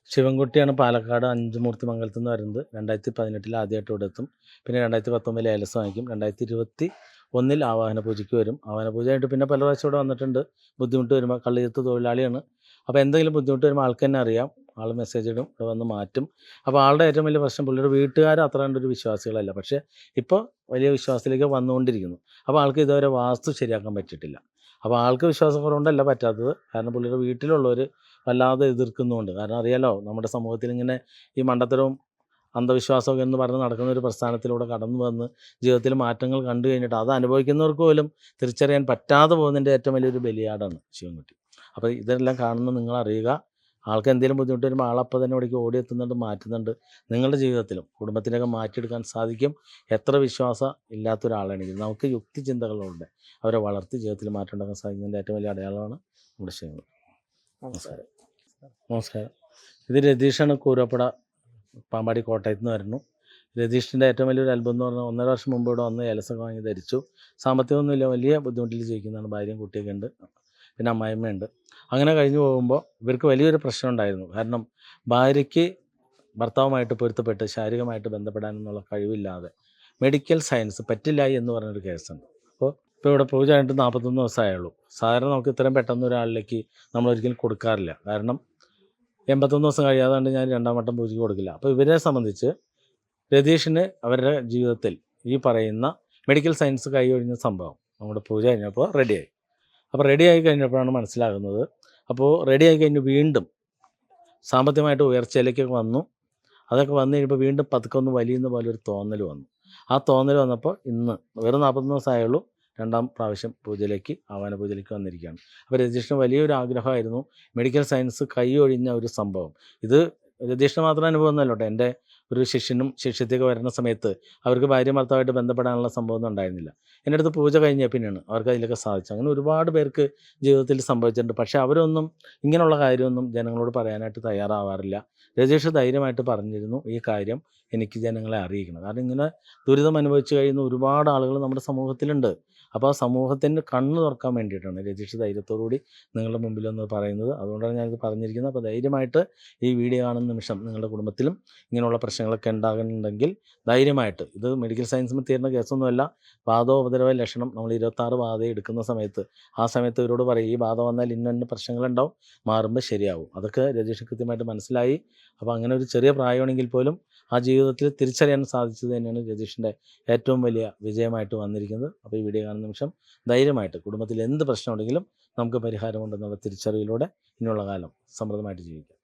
ശിവൻകുട്ടിയാണ് പാലക്കാട് അഞ്ചുമൂർത്തി മംഗലത്ത് നിന്ന് വരുന്നത്. രണ്ടായിരത്തി പതിനെട്ടിൽ ആദ്യമായിട്ട് ഇവിടെ എത്തും. പിന്നെ രണ്ടായിരത്തി പത്തൊമ്പതിൽ ഏലസ് വാങ്ങിക്കും. രണ്ടായിരത്തി ഇരുപത്തി ഒന്നിൽ ആവാഹന പൂജയ്ക്ക് വരും. ആവാഹന പൂജ ആയിട്ട് പിന്നെ പല പ്രാവശ്യം ഇവിടെ വന്നിട്ടുണ്ട്. ബുദ്ധിമുട്ട് വരുമ്പോൾ കള്ളിയത്ത് തൊഴിലാളിയാണ്. അപ്പോൾ എന്തെങ്കിലും ബുദ്ധിമുട്ട് വരുമ്പോൾ ആൾക്ക് തന്നെ അറിയാം. ആൾ മെസ്സേജ് ഇടും. ഇവിടെ വന്ന് മാറ്റും. അപ്പോൾ ആളുടെ ഏറ്റവും വലിയ പ്രശ്നം പുള്ളിയുടെ വീട്ടുകാർ അത്ര കണ്ടൊരു വിശ്വാസികളല്ല. പക്ഷേ ഇപ്പോൾ വലിയ വിശ്വാസത്തിലേക്ക് വന്നുകൊണ്ടിരിക്കുന്നു. അപ്പോൾ ആൾക്ക് ഇതുവരെ വാസ്തു ശരിയാക്കാൻ പറ്റിയിട്ടില്ല. അപ്പോൾ ആൾക്ക് വിശ്വാസക്കുറവുണ്ടല്ല പറ്റാത്തത്. കാരണം പുള്ളിയുടെ വീട്ടിലുള്ളവർ വല്ലാതെ എതിർക്കുന്നുണ്ട്. കാരണം അറിയാലോ നമ്മുടെ സമൂഹത്തിൽ ഇങ്ങനെ ഈ മണ്ടത്തരവും അന്ധവിശ്വാസമൊക്കെ എന്ന് പറഞ്ഞ് നടക്കുന്ന ഒരു പ്രസ്ഥാനത്തിലൂടെ കടന്നു വന്ന് ജീവിതത്തിൽ മാറ്റങ്ങൾ കണ്ടു കഴിഞ്ഞിട്ട് അത് അനുഭവിക്കുന്നവർക്ക് പോലും തിരിച്ചറിയാൻ പറ്റാതെ പോകുന്നതിന്റെ ഏറ്റവും വലിയൊരു ബലിയാടാണ് ശിവൻകുട്ടി. അപ്പോൾ ഇതെല്ലാം കാണുന്ന നിങ്ങൾ അറിയുക ആൾക്ക് എന്തെങ്കിലും ബുദ്ധിമുട്ട് വരുമ്പോൾ ആളപ്പോൾ തന്നെ ഇവിടേക്ക് ഓടിയെത്തുന്നുണ്ട് മാറ്റുന്നുണ്ട്. നിങ്ങളുടെ ജീവിതത്തിലും കുടുംബത്തിനൊക്കെ മാറ്റിയെടുക്കാൻ സാധിക്കും. എത്ര വിശ്വാസം ഇല്ലാത്ത ഒരാളാണെങ്കിൽ നമുക്ക് യുക്തി ചിന്തകളുണ്ട് അവരെ വളർത്തി ജീവിതത്തിൽ മാറ്റം ഉണ്ടാക്കാൻ സാധിക്കുന്നതിന്റെ ഏറ്റവും വലിയ അടയാളമാണ് നമ്മുടെ ശ്രീ നമസ്കാരം. നമസ്കാരം. ഇത് രതീഷാണ് കൂരപ്പട പാമ്പാടി കോട്ടയത്ത് നിന്ന് വരുന്നു. രതീഷിന്റെ ഏറ്റവും വലിയൊരു അത്ഭുതം എന്ന് പറഞ്ഞാൽ ഒന്നര വർഷം മുമ്പ് ഇവിടെ വന്ന് ഏലസൊക്കെ വാങ്ങി ധരിച്ചു. സാമ്പത്തികമൊന്നുമില്ല വലിയ ബുദ്ധിമുട്ടിൽ ജീവിക്കുന്നതാണ്. ഭാര്യയും കുട്ടിയൊക്കെ ഉണ്ട്. പിന്നെ അമ്മായിമ്മയുണ്ട് അങ്ങനെ കഴിഞ്ഞു പോകുമ്പോൾ ഇവർക്ക് വലിയൊരു പ്രശ്നം ഉണ്ടായിരുന്നു. കാരണം ഭാര്യയ്ക്ക് ഭർത്താവുമായിട്ട് പൊരുത്തപ്പെട്ട് ശാരീരികമായിട്ട് ബന്ധപ്പെടാനെന്നുള്ള കഴിവില്ലാതെ മെഡിക്കൽ സയൻസ് പറ്റില്ല എന്ന് പറഞ്ഞൊരു കേസുണ്ട് അപ്പോൾ ഇപ്പോൾ ഇവിടെ പൂജ ആയിട്ട് നാൽപ്പത്തൊന്ന് ദിവസമായുള്ളൂ. സാധാരണ നമുക്ക് ഇത്രയും പെട്ടെന്ന് ഒരാളിലേക്ക് നമ്മൾ ഒരിക്കലും കൊടുക്കാറില്ല. കാരണം എൺപത്തൊന്ന് ദിവസം കഴിയാതെ ഞാൻ രണ്ടാം വട്ടം പൂജയ്ക്ക് കൊടുക്കില്ല. അപ്പോൾ ഇവരെ സംബന്ധിച്ച് രതീഷിന് അവരുടെ ജീവിതത്തിൽ ഈ പറയുന്ന മെഡിക്കൽ സയൻസ് കൈയൊഴിഞ്ഞ സംഭവം നമ്മുടെ പൂജ കഴിഞ്ഞപ്പോൾ റെഡിയായി അപ്പോൾ റെഡിയായി കഴിഞ്ഞപ്പോഴാണ് മനസ്സിലാകുന്നത് അപ്പോൾ റെഡി ആയി കഴിഞ്ഞ് വീണ്ടും സാമ്പത്തികമായിട്ട് ഉയർച്ചയിലേക്കൊക്കെ വന്നു. അതൊക്കെ വന്നു കഴിയുമ്പോൾ വീണ്ടും പതുക്കെ ഒന്ന് വലിയുന്ന പോലെ ഒരു തോന്നൽ വന്നു. ആ തോന്നൽ വന്നപ്പോൾ ഇന്ന് വെറും നാൽപ്പത്തൊന്ന് ദിവസമായുള്ളൂ രണ്ടാം പ്രാവശ്യം പൂജയിലേക്ക് ആവാന പൂജയിലേക്ക് വന്നിരിക്കുകയാണ്. അപ്പോൾ രജിഷ്ഠന് വലിയൊരു ആഗ്രഹമായിരുന്നു. മെഡിക്കൽ സയൻസ് കൈയൊഴിഞ്ഞ ഒരു സംഭവം. ഇത് രജിഷ്ഠന് മാത്രം അനുഭവം എന്നല്ലോട്ടെ എന്റെ ഒരു ശിഷ്യനും ശിഷ്യത്തേക്ക് വരുന്ന സമയത്ത് അവർക്ക് ഭാര്യ ഭർത്താവായിട്ട് ബന്ധപ്പെടാനുള്ള സംഭവമൊന്നും ഉണ്ടായിരുന്നില്ല. എന്റെ അടുത്ത് പൂജ കഴിഞ്ഞ പിന്നെയാണ് അവർക്ക് അതിലൊക്കെ സാധിച്ചത്. അങ്ങനെ ഒരുപാട് പേർക്ക് ജീവിതത്തിൽ സംഭവിച്ചിട്ടുണ്ട്. പക്ഷേ അവരൊന്നും ഇങ്ങനെയുള്ള കാര്യമൊന്നും ജനങ്ങളോട് പറയാനായിട്ട് തയ്യാറാവാറില്ല. രജേഷ് ധൈര്യമായിട്ട് പറഞ്ഞിരുന്നു ഈ കാര്യം എനിക്ക് ജനങ്ങളെ അറിയിക്കണം. കാരണം ഇങ്ങനെ ദുരിതം അനുഭവിച്ചു കഴിയുന്ന ഒരുപാട് ആളുകൾ നമ്മുടെ സമൂഹത്തിലുണ്ട്. അപ്പോൾ ആ സമൂഹത്തിന്റെ കണ്ണ് തുറക്കാൻ വേണ്ടിയിട്ടാണ് രജീഷ് ധൈര്യത്തോടുകൂടി നിങ്ങളുടെ മുമ്പിൽ ഒന്ന് പറയുന്നത്. അതുകൊണ്ടാണ് ഞാനിത് പറഞ്ഞിരിക്കുന്നത്. അപ്പോൾ ധൈര്യമായിട്ട് ഈ വീഡിയോ കാണുന്ന നിമിഷം നിങ്ങളുടെ കുടുംബത്തിലും ഇങ്ങനെയുള്ള പ്രശ്നങ്ങളൊക്കെ ഉണ്ടാകുന്നുണ്ടെങ്കിൽ ധൈര്യമായിട്ട് ഇത് മെഡിക്കൽ സയൻസിൽ തീരുന്ന കേസൊന്നുമല്ല. വാദോപദ്രവ ലക്ഷണം നമ്മൾ ഇരുപത്താറ് ബാധ എടുക്കുന്ന സമയത്ത് ആ സമയത്ത് ഇവരോട് പറയും ഈ ബാധ വന്നാൽ ഇന്ന പ്രശ്നങ്ങളുണ്ടാവും മാറുമ്പോൾ ശരിയാവും. അതൊക്കെ രജീഷ് കൃത്യമായിട്ട് മനസ്സിലായി. അപ്പോൾ അങ്ങനെ ഒരു ചെറിയ പ്രായമാണെങ്കിൽ പോലും ആ ജീവിതത്തിൽ തിരിച്ചറിയാൻ സാധിച്ചത് തന്നെയാണ് രതീഷിന്റെ ഏറ്റവും വലിയ വിജയമായിട്ട് വന്നിരിക്കുന്നത്. അപ്പോൾ ഈ വീഡിയോ കാണുന്ന നിമിഷം ധൈര്യമായിട്ട് കുടുംബത്തിൽ എന്ത് പ്രശ്നമുണ്ടെങ്കിലും നമുക്ക് പരിഹാരമുണ്ടെന്നുള്ള തിരിച്ചറിവിലൂടെ ഇനിയുള്ള കാലം സമൃദ്ധമായിട്ട് ജീവിക്കാം.